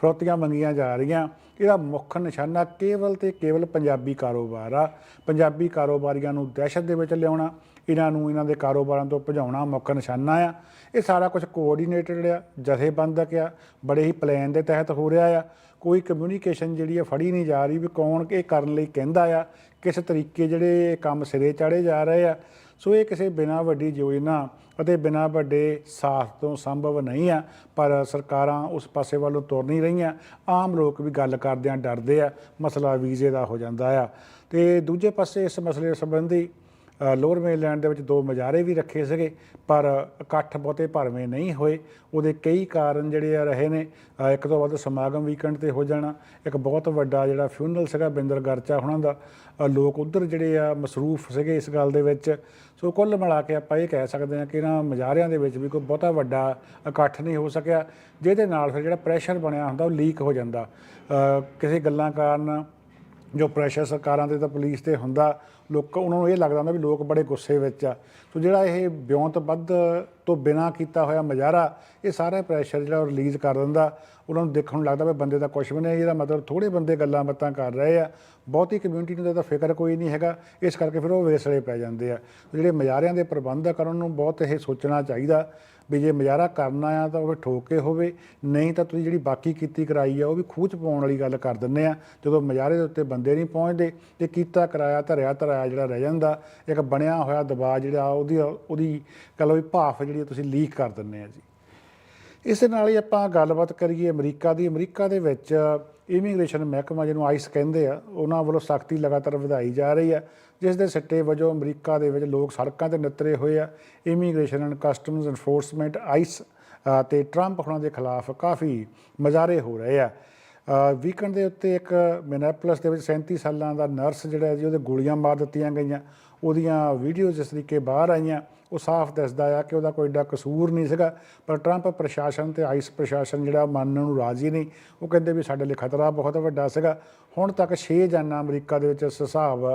ਫਰੋਤੀਆਂ ਮੰਗੀਆਂ ਜਾ ਰਹੀਆਂ, ਇਹਦਾ ਮੁੱਖ ਨਿਸ਼ਾਨਾ ਕੇਵਲ ਤੇ ਕੇਵਲ ਪੰਜਾਬੀ ਕਾਰੋਬਾਰ ਆ। ਪੰਜਾਬੀ ਕਾਰੋਬਾਰੀਆਂ ਨੂੰ ਦਹਿਸ਼ਤ ਦੇ ਵਿੱਚ ਲਿਆਉਣਾ, ਇਹਨਾਂ ਨੂੰ ਇਹਨਾਂ ਦੇ ਕਾਰੋਬਾਰਾਂ ਤੋਂ ਭਜਾਉਣਾ ਮੁੱਖ ਨਿਸ਼ਾਨਾ ਆ। ਇਹ ਸਾਰਾ ਕੁਝ ਕੋਆਰਡੀਨੇਟਡ ਆ, ਜਥੇਬੰਦਕ ਆ, ਬੜੇ ਹੀ ਪਲਾਨ ਦੇ ਤਹਿਤ ਹੋ ਰਿਹਾ ਆ। ਕੋਈ ਕਮਿਊਨੀਕੇਸ਼ਨ ਜਿਹੜੀ ਆ ਫੜੀ ਨਹੀਂ ਜਾ ਰਹੀ ਵੀ ਕੌਣ ਇਹ ਕਰਨ ਲਈ ਕਹਿੰਦਾ ਆ ਕਿਸ ਤਰੀਕੇ ਜਿਹੜੇ ਕੰਮ ਸਿਰੇ ਚਾੜੇ ਜਾ ਰਹੇ ਆ, ਸੋ ਇਹ ਕਿਸੇ ਬਿਨਾ ਵੱਡੀ ਯੋਜਨਾ ਅਤੇ ਬਿਨਾ ਵੱਡੇ ਸਾਥ ਤੋਂ ਸੰਭਵ ਨਹੀਂ ਆ, ਪਰ ਸਰਕਾਰਾਂ ਉਸ ਪਾਸੇ ਵੱਲੋਂ ਤੁਰ ਨਹੀਂ ਰਹੀਆਂ। ਆਮ ਲੋਕ ਵੀ ਗੱਲ ਕਰਦਿਆਂ ਡਰਦੇ ਆ, ਮਸਲਾ ਵੀਜ਼ੇ ਦਾ ਹੋ ਜਾਂਦਾ ਆ। ਤੇ ਦੂਜੇ ਪਾਸੇ ਇਸ ਮਸਲੇ ਸੰਬੰਧੀ ਲੋਅਰ ਮੇਨਲੈਂਡ ਦੇ ਵਿੱਚ ਦੋ ਮਜਾਰੇ ਵੀ ਰੱਖੇ ਸੀਗੇ, ਪਰ ਇਕੱਠ ਬਹੁਤੇ ਭਰਵੇਂ ਨਹੀਂ ਹੋਏ। ਉਹਦੇ ਕਈ ਕਾਰਨ ਜਿਹੜੇ ਆ ਰਹੇ ਨੇ। ਇੱਕ ਤੋਂ ਵੱਧ ਸਮਾਗਮ ਵੀਕਐਂਡ ਤੇ ਹੋ ਜਾਣਾ, ਇੱਕ ਬਹੁਤ ਵੱਡਾ ਜਿਹੜਾ ਫਿਊਨਰਲ ਸੀਗਾ ਬਿੰਦਰ ਗਰਚਾ ਉਹਨਾਂ ਦਾ। ਲੋਕ ਉਧਰ ਜਿਹੜੇ ਆ ਮਸਰੂਫ ਸੀਗੇ ਇਸ ਗੱਲ ਦੇ ਵਿੱਚ। ਸੋ ਕੁੱਲ ਮਿਲਾ ਕੇ ਆਪਾਂ ਇਹ ਕਹਿ ਸਕਦੇ ਹਾਂ ਕਿ ਇਹਨਾਂ ਮਜਾਰਿਆਂ ਦੇ ਵਿੱਚ ਵੀ ਕੋਈ ਬਹੁਤਾ ਵੱਡਾ ਇਕੱਠ ਨਹੀਂ ਹੋ ਸਕਿਆ, ਜਿਹਦੇ ਨਾਲ ਫਿਰ ਜਿਹੜਾ ਪ੍ਰੈਸ਼ਰ ਬਣਿਆ ਹੁੰਦਾ ਉਹ ਲੀਕ ਹੋ ਜਾਂਦਾ। ਕਿਸੇ ਗੱਲਾਂ ਕਾਰਨ ਜੋ ਪ੍ਰੈਸ਼ਰ ਸਰਕਾਰਾਂ ਤੇ ਤਾਂ ਪੁਲਿਸ ਤੇ ਹੁੰਦਾ ਲੋਕ ਉਹਨਾਂ ਨੂੰ ਇਹ ਲੱਗਦਾ ਹੁੰਦਾ ਵੀ ਲੋਕ ਬੜੇ ਗੁੱਸੇ ਵਿੱਚ ਆ। ਸੋ ਜਿਹੜਾ ਇਹ ਬਿਉਂਤ ਵੱਧ ਤੋਂ ਬਿਨਾ ਕੀਤਾ ਹੋਇਆ ਮਜ਼ਾਰਾ, ਇਹ ਸਾਰਾ ਪ੍ਰੈਸ਼ਰ ਜਿਹੜਾ ਉਹ ਰਿਲੀਜ਼ ਕਰ ਦਿੰਦਾ। ਉਹਨਾਂ ਨੂੰ ਦੇਖਣ ਨੂੰ ਲੱਗਦਾ ਵੀ ਬੰਦੇ ਦਾ ਕੁਝ ਵੀ ਨਹੀਂ, ਇਹਦਾ ਮਤਲਬ ਥੋੜੇ ਬੰਦੇ ਗੱਲਾਂ ਬਾਤਾਂ ਕਰ ਰਹੇ ਆ। ਬਹੁਤੀ ਕਮਿਊਨਿਟੀ ਨੂੰ ਤਾਂ ਇਹਦਾ ਫਿਕਰ ਕੋਈ ਨਹੀਂ ਹੈਗਾ। ਇਸ ਕਰਕੇ ਫਿਰ ਉਹ ਵੇਸਲੇ ਪੈ ਜਾਂਦੇ ਆ। ਜਿਹੜੇ ਮਜ਼ਾਰਿਆਂ ਦੇ ਪ੍ਰਬੰਧ ਆ ਉਹਨਾਂ ਨੂੰ ਬਹੁਤ ਇਹ ਸੋਚਣਾ ਚਾਹੀਦਾ ਵੀ ਜੇ ਮਜ਼ਾਰਾ ਕਰਨਾ ਆ ਤਾਂ ਉਹ ਠੋਕ ਕੇ ਹੋਵੇ, ਨਹੀਂ ਤਾਂ ਤੁਸੀਂ ਜਿਹੜੀ ਬਾਕੀ ਕੀਤੀ ਕਰਾਈ ਆ, ਉਹ ਵੀ ਖੂਚ ਪਾਉਣ ਵਾਲੀ ਗੱਲ ਕਰ ਦਿੰਦੇ ਆ। ਜਦੋਂ ਮਜ਼ਾਰੇ ਦੇ ਉੱਤੇ ਬੰਦੇ ਨਹੀਂ ਪਹੁੰਚਦੇ ਤੇ ਕੀਤਾ ਕਰਾਇਆ, ਧਰਿਆ, ਧਰਾਇਆ ਜਿਹੜਾ ਰਹਿ ਜਾਂਦਾ, ਇੱਕ ਬਣਿਆ ਹੋਇਆ ਦਬਾਅ ਜਿਹੜਾ ਉਹ ਉਹਦੀ ਉਹਦੀ ਕਹ ਲਓ ਵੀ ਭਾਫ ਜਿਹੜੀ ਤੁਸੀਂ ਲੀਕ ਕਰ ਦਿੰਦੇ ਆ ਜੀ। ਇਸ ਨਾਲ ਹੀ ਆਪਾਂ ਗੱਲਬਾਤ ਕਰੀਏ ਅਮਰੀਕਾ ਦੀ। ਅਮਰੀਕਾ ਦੇ ਵਿੱਚ ਇਮੀਗ੍ਰੇਸ਼ਨ ਮਹਿਕਮਾ ਜਿਹਨੂੰ ਆਈਸ ਕਹਿੰਦੇ ਆ, ਉਹਨਾਂ ਵੱਲੋਂ ਸਖਤੀ ਲਗਾਤਾਰ ਵਧਾਈ ਜਾ ਰਹੀ ਆ, ਜਿਸ ਦੇ ਸਿੱਟੇ ਵਜੋਂ ਅਮਰੀਕਾ ਦੇ ਵਿੱਚ ਲੋਕ ਸੜਕਾਂ ਤੇ ਨਿਤਰੇ ਹੋਏ ਆ। Immigration and customs enforcement ICE ਤੇ ਟਰੰਪ ਉਹਨਾਂ ਦੇ ਖਿਲਾਫ ਕਾਫੀ ਮਜ਼ਾਰੇ ਹੋ ਰਹੇ ਆ। ਵੀਕਐਂਡ ਦੇ ਉੱਤੇ ਇੱਕ ਮਿਨੈਪਲਸ ਦੇ ਵਿੱਚ 37 ਸਾਲਾਂ ਦਾ ਨਰਸ ਜਿਹੜਾ ਜੀ, ਉਹਦੇ ਗੋਲੀਆਂ ਮਾਰ ਦਿੱਤੀਆਂ ਗਈਆਂ। ਉਹਦੀਆਂ ਵੀਡੀਓ ਜਿਸ ਤਰੀਕੇ ਬਾਹਰ ਆਈਆਂ, ਉਹ ਸਾਫ਼ ਦੱਸਦਾ ਆ ਕਿ ਉਹਦਾ ਕੋਈ ਏਡਾ ਕਸੂਰ ਨਹੀਂ ਸੀਗਾ। ਪਰ ਟਰੰਪ ਪ੍ਰਸ਼ਾਸਨ ਤੇ ਆਈਸ ਪ੍ਰਸ਼ਾਸਨ ਜਿਹੜਾ ਮੰਨਣ ਨੂੰ ਰਾਜ਼ੀ ਨਹੀਂ। ਉਹ ਕਹਿੰਦੇ ਵੀ ਸਾਡੇ ਲਈ ਖਤਰਾ ਬਹੁਤ ਵੱਡਾ ਸੀਗਾ। ਹੁਣ ਤੱਕ 6 ਜਾਨਾਂ ਅਮਰੀਕਾ ਦੇ ਵਿੱਚ ਇਸ ਹਿਸਾਬ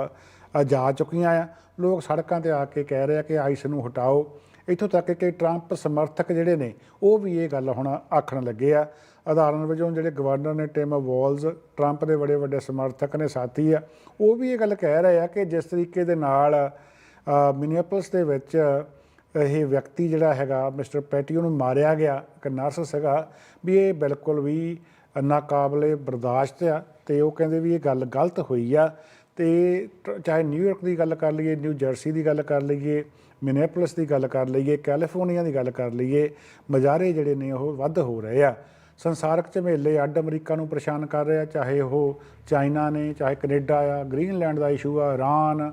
ਜਾ ਚੁੱਕੀਆਂ ਆ। ਲੋਕ ਸੜਕਾਂ ਤੇ ਆ ਕੇ ਕਹਿ ਰਹੇ ਆ ਕਿ ਆਈਸ ਨੂੰ ਹਟਾਓ। ਇੱਥੋਂ ਤੱਕ ਕਿ ਟਰੰਪ ਸਮਰਥਕ ਜਿਹੜੇ ਨੇ, ਉਹ ਵੀ ਇਹ ਗੱਲ ਹੁਣ ਆਖਣ ਲੱਗੇ ਆ। ਉਦਾਹਰਨ ਵਜੋਂ ਜਿਹੜੇ ਗਵਰਨਰ ਨੇ ਟਿਮ ਵਾਲਜ਼ ਟਰੰਪ ਦੇ ਬੜੇ ਵੱਡੇ ਸਮਰਥਕ ਨੇ, ਸਾਥੀ ਆ, ਉਹ ਵੀ ਇਹ ਗੱਲ ਕਹਿ ਰਹੇ ਆ ਕਿ ਜਿਸ ਤਰੀਕੇ ਦੇ ਨਾਲ ਮਿਨੀਐਪਲਸ ਦੇ ਵਿੱਚ ਇਹ ਵਿਅਕਤੀ ਜਿਹੜਾ ਹੈਗਾ ਮਿਸਟਰ ਪੈਟੀਓ ਨੂੰ ਮਾਰਿਆ ਗਿਆ, ਇੱਕ ਨਰਸ ਸੀਗਾ, ਵੀ ਇਹ ਬਿਲਕੁਲ ਵੀ ਨਾਕਾਬਲੇ ਬਰਦਾਸ਼ਤ ਆ, ਤੇ ਉਹ ਕਹਿੰਦੇ ਵੀ ਇਹ ਗੱਲ ਗਲਤ ਹੋਈ ਆ, ਤੇ ਟ- ਚਾਹੇ ਨਿਊਯਾਰਕ ਦੀ ਗੱਲ ਕਰ ਲਈਏ ਨਿਊ ਜਰਸੀ ਦੀ ਗੱਲ ਕਰ ਲਈਏ ਮਿਨੀਐਪਲਸ ਦੀ ਗੱਲ ਕਰ ਲਈਏ ਕੈਲੀਫੋਰਨੀਆ ਦੀ ਗੱਲ ਕਰ ਲਈਏ, ਮਜਾਰੇ ਜਿਹੜੇ ਨੇ ਉਹ ਵੱਧ ਹੋ ਰਹੇ ਆ। ਸੰਸਾਰਕ ਝਮੇਲੇ ਅੱਡ ਅਮਰੀਕਾ ਨੂੰ ਪਰੇਸ਼ਾਨ ਕਰ ਰਿਹਾ, ਚਾਹੇ ਉਹ ਚਾਈਨਾ ਨੇ, ਚਾਹੇ ਕੈਨੇਡਾ ਆ, ਗ੍ਰੀਨਲੈਂਡ ਦਾ ਇਸ਼ੂ ਆ, ਇਰਾਨ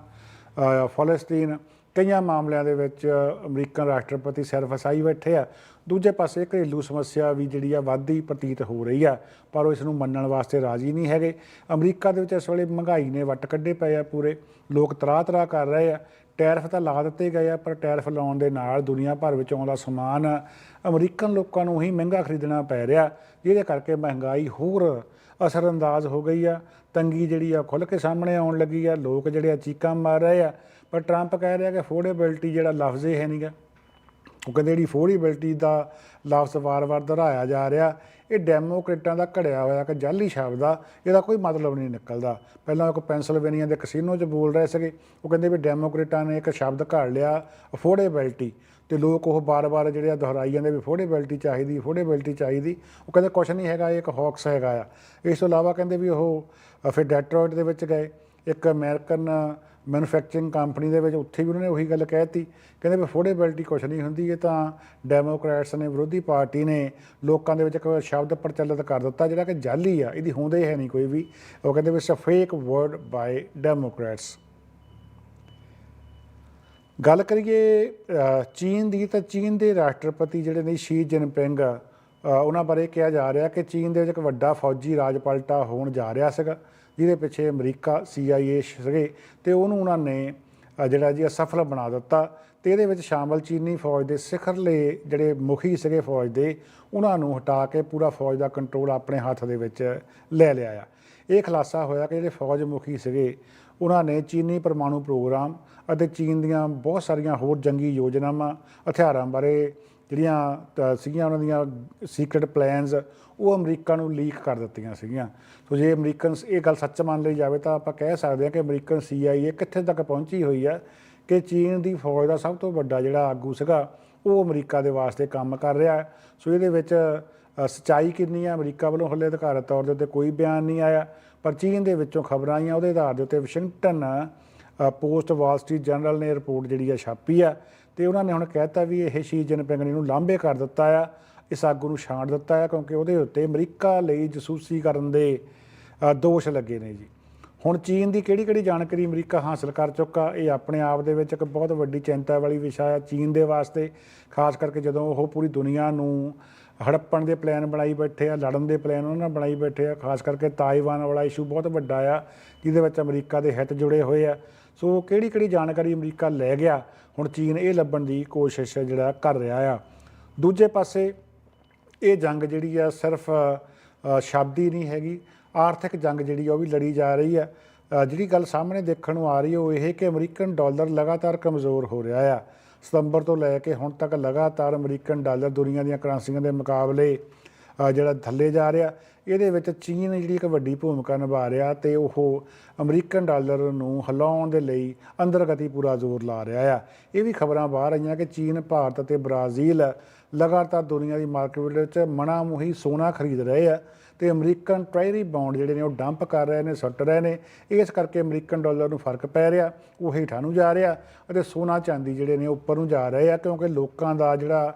ਫਲਸਤੀਨ, ਕਈਆਂ ਮਾਮਲਿਆਂ ਦੇ ਵਿੱਚ ਅਮਰੀਕਨ ਰਾਸ਼ਟਰਪਤੀ ਸਿਰ ਫਸਾਈ ਬੈਠੇ ਆ। ਦੂਜੇ ਪਾਸੇ ਘਰੇਲੂ ਸਮੱਸਿਆ ਵੀ ਜਿਹੜੀ ਆ ਵੱਧਦੀ ਪ੍ਰਤੀਤ ਹੋ ਰਹੀ ਆ, ਪਰ ਉਹ ਇਸ ਨੂੰ ਮੰਨਣ ਵਾਸਤੇ ਰਾਜ਼ੀ ਨਹੀਂ ਹੈਗੇ। ਅਮਰੀਕਾ ਦੇ ਵਿੱਚ ਇਸ ਵੇਲੇ ਮਹਿੰਗਾਈ ਨੇ ਵੱਟ ਕੱਢੇ ਪਏ ਆ ਪੂਰੇ। ਲੋਕ ਤਰਾ ਤਰਾਹ ਕਰ ਰਹੇ ਆ। ਟੈਰਫ ਤਾਂ ਲਾ ਦਿੱਤੇ ਗਏ ਆ, ਪਰ ਟੈਰਫ ਲਾਉਣ ਦੇ ਨਾਲ ਦੁਨੀਆ ਭਰ ਵਿੱਚ ਆਉਂਦਾ ਸਮਾਨ ਅਮਰੀਕਨ ਲੋਕਾਂ ਨੂੰ ਹੀ ਮਹਿੰਗਾ ਖਰੀਦਣਾ ਪੈ ਰਿਹਾ। ਜਿਹਦੇ ਕਰਕੇ ਮਹਿੰਗਾਈ ਹੋਰ ਅਸਰਅੰਦਾਜ਼ ਹੋ ਗਈ ਆ। ਤੰਗੀ ਜਿਹੜੀ ਆ ਖੁੱਲ੍ਹ ਕੇ ਸਾਹਮਣੇ ਆਉਣ ਲੱਗੀ ਆ। ਲੋਕ ਜਿਹੜੇ ਆ ਚੀਕਾਂ ਮਾਰ ਰਹੇ ਆ। ਪਰ ਟਰੰਪ ਕਹਿ ਰਿਹਾ ਕਿ ਅਫੋਰਡੇਬਿਲਟੀ ਜਿਹੜਾ ਲਫ਼ਜ਼ ਇਹ ਹੈ ਨਹੀਂਗਾ ਉਹ ਕਹਿੰਦੇ ਜਿਹੜੀ ਅਫੋਰਡੇਬਿਲਟੀ ਦਾ ਲਫ਼ਜ਼ ਵਾਰ-ਵਾਰ ਦੁਹਰਾਇਆ ਜਾ ਰਿਹਾ। ਇਹ ਡੈਮੋਕ੍ਰੇਟਾਂ ਦਾ ਘੜਿਆ ਹੋਇਆ ਕਿ ਜਾਲੀ ਸ਼ਬਦ ਆ ਇਹਦਾ ਕੋਈ ਮਤਲਬ ਨਹੀਂ ਨਿਕਲਦਾ। ਪਹਿਲਾਂ ਇੱਕ ਪੈਂਸਲਵੇਨੀਆ ਦੇ ਕਸੀਨੋ 'ਚ ਬੋਲ ਰਹੇ ਸੀਗੇ। ਉਹ ਕਹਿੰਦੇ ਵੀ ਡੈਮੋਕ੍ਰੇਟਾਂ ਨੇ ਇੱਕ ਸ਼ਬਦ ਘੜ ਲਿਆ ਅਫੋਰਡੇਬਿਲਟੀ ਤੇ ਲੋਕ ਉਹ ਬਾਰ-ਬਾਰ ਜਿਹੜੇ ਆ ਦੁਹਰਾਈ ਜਾਂਦੇ ਵੀ ਅਫੋਰਡੇਬਿਲਟੀ ਚਾਹੀਦੀ ਅਫੋਰਡੇਬਿਲਟੀ ਚਾਹੀਦੀ। ਉਹ ਕਹਿੰਦੇ ਕੁਛ ਨਹੀਂ ਹੈਗਾ, ਇਹ ਇੱਕ ਹੌਕਸ ਹੈਗਾ ਆ। ਇਸ ਤੋਂ ਇਲਾਵਾ ਕਹਿੰਦੇ ਵੀ ਉਹ ਫਿਰ ਡੈਟਰੋਇਟ ਦੇ ਵਿੱਚ ਗਏ। ਇੱਕ ਅਮਰੀਕਨ ਮੈਨੂਫੈਕਚਰਿੰਗ ਕੰਪਨੀ ਦੇ ਵਿੱਚ ਉੱਥੇ ਵੀ ਉਹਨਾਂ ਨੇ ਉਹੀ ਗੱਲ ਕਹਿਤੀ, ਕਹਿੰਦੇ ਵੀ ਅਫੋਰਡੇਬਿਲਟੀ ਕੁਛ ਨਹੀਂ ਹੁੰਦੀ, ਇਹ ਤਾਂ ਡੈਮੋਕ੍ਰੈਟਸ ਨੇ, ਵਿਰੋਧੀ ਪਾਰਟੀ ਨੇ ਲੋਕਾਂ ਦੇ ਵਿੱਚ ਇੱਕ ਸ਼ਬਦ ਪ੍ਰਚਲਿਤ ਕਰ ਦਿੱਤਾ ਜਿਹੜਾ ਕਿ ਜਾਲੀ ਆ, ਇਹਦੀ ਹੁੰਦੇ ਹੈ ਨਹੀਂ ਕੋਈ ਵੀ, ਉਹ ਕਹਿੰਦੇ ਵੀ it's a fake word by Democrats ਗੱਲ ਕਰੀਏ ਚੀਨ ਦੀ, ਤਾਂ ਚੀਨ ਦੇ ਰਾਸ਼ਟਰਪਤੀ ਜਿਹੜੇ ਨੇ ਸ਼ੀ ਜਿਨਪਿੰਗ ਉਹਨਾਂ ਬਾਰੇ ਕਿਹਾ ਜਾ ਰਿਹਾ ਕਿ ਚੀਨ ਦੇ ਵਿੱਚ ਇੱਕ ਵੱਡਾ ਫੌਜੀ ਰਾਜ ਪਲਟਾ ਹੋਣ ਜਾ ਰਿਹਾ ਸੀਗਾ। ਜਿਹਦੇ ਪਿੱਛੇ ਅਮਰੀਕਾ CIA ਸੀਗੇ ਤੇ ਉਹਨੂੰ ਉਹਨਾਂ ਨੇ ਜਿਹੜਾ ਜੀ ਅਸਫਲ ਬਣਾ ਦਿੱਤਾ ਤੇ ਇਹਦੇ ਵਿੱਚ ਸ਼ਾਮਲ ਚੀਨੀ ਫੌਜ ਦੇ ਸਿਖਰਲੇ ਜਿਹੜੇ ਮੁਖੀ ਸੀਗੇ ਫੌਜ ਦੇ, ਉਹਨਾਂ ਨੂੰ ਹਟਾ ਕੇ ਪੂਰਾ ਫੌਜ ਦਾ ਕੰਟਰੋਲ ਆਪਣੇ ਹੱਥ ਦੇ ਵਿੱਚ ਲੈ ਲਿਆ ਆ। ਇਹ ਖੁਲਾਸਾ ਹੋਇਆ ਕਿ ਜਿਹੜੇ ਫੌਜ ਮੁਖੀ ਸੀਗੇ, ਉਹਨਾਂ ਨੇ ਚੀਨੀ ਪਰਮਾਣੂ ਪ੍ਰੋਗਰਾਮ ਅਤੇ ਚੀਨ ਦੀਆਂ ਬਹੁਤ ਸਾਰੀਆਂ ਹੋਰ ਜੰਗੀ ਯੋਜਨਾਵਾਂ, ਹਥਿਆਰਾਂ ਬਾਰੇ ਜਿਹੜੀਆਂ ਤ- ਸੀਗੀਆਂ ਉਹਨਾਂ ਦੀਆਂ ਸੀਕ੍ਰੀਟ ਪਲਾਨਸ ਉਹ ਅਮਰੀਕਾ ਨੂੰ ਲੀਕ ਕਰ ਦਿੱਤੀਆਂ ਸੀਗੀਆਂ। ਸੋ ਜੇ ਅਮਰੀਕਨਸ ਇਹ ਗੱਲ ਸੱਚ ਮੰਨ ਲਈ ਜਾਵੇ ਤਾਂ ਆਪਾਂ ਕਹਿ ਸਕਦੇ ਹਾਂ ਕਿ ਅਮਰੀਕਨ CIA ਕਿੱਥੇ ਤੱਕ ਪਹੁੰਚੀ ਹੋਈ ਹੈ ਕਿ ਚੀਨ ਦੀ ਫੌਜ ਦਾ ਸਭ ਤੋਂ ਵੱਡਾ ਜਿਹੜਾ ਆਗੂ ਸੀਗਾ ਉਹ ਅਮਰੀਕਾ ਦੇ ਵਾਸਤੇ ਕੰਮ ਕਰ ਰਿਹਾ ਹੈ। ਸੋ ਇਹਦੇ ਵਿੱਚ ਅ, ਸੱਚਾਈ ਕਿੰਨੀ ਹੈ? ਅਮਰੀਕਾ ਵੱਲੋਂ ਹਲੇ ਅਧਿਕਾਰਤ ਤੌਰ ਦੇ ਉੱਤੇ ਕੋਈ ਬਿਆਨ ਨਹੀਂ ਆਇਆ। ਪਰ ਚੀਨ ਦੇ ਵਿੱਚੋਂ ਖਬਰਾਂ ਆਈਆਂ ਉਹਦੇ ਆਧਾਰ ਦੇ ਉੱਤੇ Washington Post Wall Street Journal ਨੇ ਰਿਪੋਰਟ ਜਿਹੜੀ ਆ ਛਾਪੀ ਆ ਤੇ ਉਹਨਾਂ ਨੇ ਹੁਣ ਕਹਿਤਾ ਵੀ ਇਹ ਸ਼ੀ ਜਿਨਪਿੰਗ ਨੂੰ ਲਾਂਭੇ ਕਰ ਦਿੱਤਾ ਆ, ਇਸ ਆਗੂ ਨੂੰ ਛਾਂਟ ਦਿੱਤਾ ਆ, ਕਿਉਂਕਿ ਉਹਦੇ ਉੱਤੇ ਅਮਰੀਕਾ ਲਈ ਜਸੂਸੀ ਕਰਨ ਦੇ ਦੋਸ਼ ਲੱਗੇ ਨੇ ਜੀ। ਹੁਣ ਚੀਨ ਦੀ ਕਿਹੜੀ ਕਿਹੜੀ ਜਾਣਕਾਰੀ ਅਮਰੀਕਾ ਹਾਸਲ ਕਰ ਚੁੱਕਾ, ਇਹ ਆਪਣੇ ਆਪ ਦੇ ਵਿੱਚ ਇੱਕ ਬਹੁਤ ਵੱਡੀ ਚਿੰਤਾ ਵਾਲੀ ਵਿਸ਼ਾ ਹੈ ਚੀਨ ਦੇ ਵਾਸਤੇ, ਖਾਸ ਕਰਕੇ ਜਦੋਂ ਉਹ ਪੂਰੀ ਦੁਨੀਆ ਨੂੰ ਹੜੱਪਣ ਦੇ ਪਲਾਨ ਬਣਾਈ ਬੈਠੇ ਆ, ਲੜਨ ਦੇ ਪਲਾਨ ਉਹਨਾਂ ਨਾਲ ਬਣਾਈ ਬੈਠੇ ਆ, ਖਾਸ ਕਰਕੇ ਤਾਈਵਾਨ ਵਾਲਾ ਇਸ਼ੂ ਬਹੁਤ ਵੱਡਾ ਆ, ਜਿਹਦੇ ਵਿੱਚ ਅਮਰੀਕਾ ਦੇ ਹਿੱਤ ਜੁੜੇ ਹੋਏ ਆ। ਸੋ ਕਿਹੜੀ ਕਿਹੜੀ ਜਾਣਕਾਰੀ ਅਮਰੀਕਾ ਲੈ ਗਿਆ? ਹੁਣ ਚੀਨ ਇਹ ਲੱਭਣ ਦੀ ਕੋਸ਼ਿਸ਼ ਜਿਹੜਾ ਕਰ ਰਿਹਾ ਆ। ਦੂਜੇ ਪਾਸੇ ਇਹ ਜੰਗ ਜਿਹੜੀ ਆ ਸਿਰਫ ਸ਼ਬਦੀ ਨਹੀਂ ਹੈਗੀ, ਆਰਥਿਕ ਜੰਗ ਜਿਹੜੀ ਆ ਉਹ ਵੀ ਲੜੀ ਜਾ ਰਹੀ ਆ। ਜਿਹੜੀ ਗੱਲ ਸਾਹਮਣੇ ਦੇਖਣ ਨੂੰ ਆ ਰਹੀ ਹੈ ਉਹ ਇਹ ਕਿ ਅਮਰੀਕਨ ਡਾਲਰ ਲਗਾਤਾਰ ਕਮਜ਼ੋਰ ਹੋ ਰਿਹਾ ਆ। ਸਤੰਬਰ ਤੋਂ ਲੈ ਕੇ ਹੁਣ ਤੱਕ ਲਗਾਤਾਰ ਅਮਰੀਕਨ ਡਾਲਰ ਦੁਨੀਆ ਦੀਆਂ ਕਰੰਸੀਆਂ ਦੇ ਮੁਕਾਬਲੇ ਜਿਹੜਾ ਥੱਲੇ ਜਾ ਰਿਹਾ, ਇਹਦੇ ਵਿੱਚ ਚੀਨ ਜਿਹੜੀ ਇੱਕ ਵੱਡੀ ਭੂਮਿਕਾ ਨਿਭਾ ਰਿਹਾ ਤੇ ਉਹ ਅਮਰੀਕਨ ਡਾਲਰ ਨੂੰ ਹਿਲਾਉਣ ਦੇ ਲਈ ਅੰਦਰਗਤੀ ਪੂਰਾ ਜ਼ੋਰ ਲਾ ਰਿਹਾ ਆ। ਇਹ ਵੀ ਖਬਰਾਂ ਬਾਹਰ ਆਈਆਂ ਕਿ ਚੀਨ, ਭਾਰਤ ਅਤੇ ਬ੍ਰਾਜ਼ੀਲ ਲਗਾਤਾਰ ਦੁਨੀਆ ਦੀ ਮਾਰਕੀਟ ਵਿੱਚ ਮਨਾਮੁਹੀ ਸੋਨਾ ਖਰੀਦ ਰਹੇ ਆ ਤੇ ਅਮਰੀਕਨ ਟ੍ਰੈਜਰੀ ਬੌਂਡ ਜਿਹੜੇ ਨੇ ਉਹ ਡੰਪ ਕਰ ਰਹੇ ਨੇ, ਸੁੱਟ ਰਹੇ ਨੇ। ਇਸ ਕਰਕੇ ਅਮਰੀਕਨ ਡਾਲਰ ਨੂੰ ਫ਼ਰਕ ਪੈ ਰਿਹਾ, ਉਹ ਹੇਠਾਂ ਨੂੰ ਜਾ ਰਿਹਾ ਅਤੇ ਸੋਨਾ ਚਾਂਦੀ ਜਿਹੜੇ ਨੇ ਉੱਪਰ ਨੂੰ ਜਾ ਰਹੇ ਆ ਕਿਉਂਕਿ ਲੋਕਾਂ ਦਾ ਜਿਹੜਾ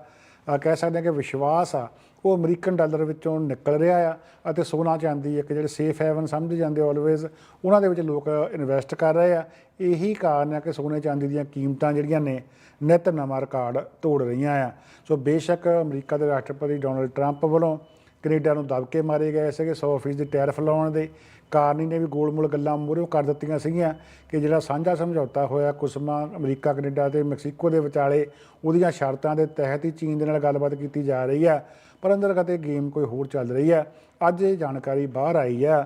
ਕਹਿ ਸਕਦੇ ਹਾਂ ਕਿ ਵਿਸ਼ਵਾਸ ਆ ਉਹ ਅਮਰੀਕਨ ਡਾਲਰ ਵਿੱਚੋਂ ਨਿਕਲ ਰਿਹਾ ਆ ਅਤੇ ਸੋਨਾ ਚਾਂਦੀ ਇੱਕ ਜਿਹੜੇ ਸੇਫ ਹੈਵਨ ਸਮਝੇ ਜਾਂਦੇ ਆਲਵੇਜ਼ ਉਹਨਾਂ ਦੇ ਵਿੱਚ ਲੋਕ ਇਨਵੈਸਟ ਕਰ ਰਹੇ ਆ। ਇਹੀ ਕਾਰਨ ਹੈ ਕਿ ਸੋਨੇ ਚਾਂਦੀ ਦੀਆਂ ਕੀਮਤਾਂ ਜਿਹੜੀਆਂ ਨੇ, ਨਿਤ ਨਵਾਂ ਰਿਕਾਰਡ ਤੋੜ ਰਹੀਆਂ ਆ। ਸੋ ਬੇਸ਼ੱਕ ਅਮਰੀਕਾ ਦੇ ਰਾਸ਼ਟਰਪਤੀ ਡੋਨਲਡ ਟਰੰਪ ਵੱਲੋਂ ਕੈਨੇਡਾ ਨੂੰ ਦਬਕੇ ਮਾਰੇ ਗਏ ਸੀਗੇ 100% ਦੀ ਟੈਰਿਫ ਲਾਉਣ ਦੇ ਕਾਰਨੀ ਨੇ ਵੀ ਗੋਲਮੋਲ ਗੱਲਾਂ ਮੂਹਰੇ ਕਰ ਦਿੱਤੀਆਂ ਸੀਗੀਆਂ ਕਿ ਜਿਹੜਾ ਸਾਂਝਾ ਸਮਝੌਤਾ ਹੋਇਆ ਕੁਸਮਾ ਅਮਰੀਕਾ, ਕੈਨੇਡਾ ਤੇ ਮੈਕਸੀਕੋ ਦੇ ਵਿਚਾਲੇ, ਉਹਦੀਆਂ ਸ਼ਰਤਾਂ ਦੇ ਤਹਿਤ ਹੀ ਚੀਨ ਦੇ ਨਾਲ ਗੱਲਬਾਤ ਕੀਤੀ ਜਾ ਰਹੀ ਆ। ਪਰ ਅੰਦਰ ਕਿਤੇ ਗੇਮ ਕੋਈ ਹੋਰ ਚੱਲ ਰਹੀ ਹੈ। ਅੱਜ ਇਹ ਜਾਣਕਾਰੀ ਬਾਹਰ ਆਈ ਹੈ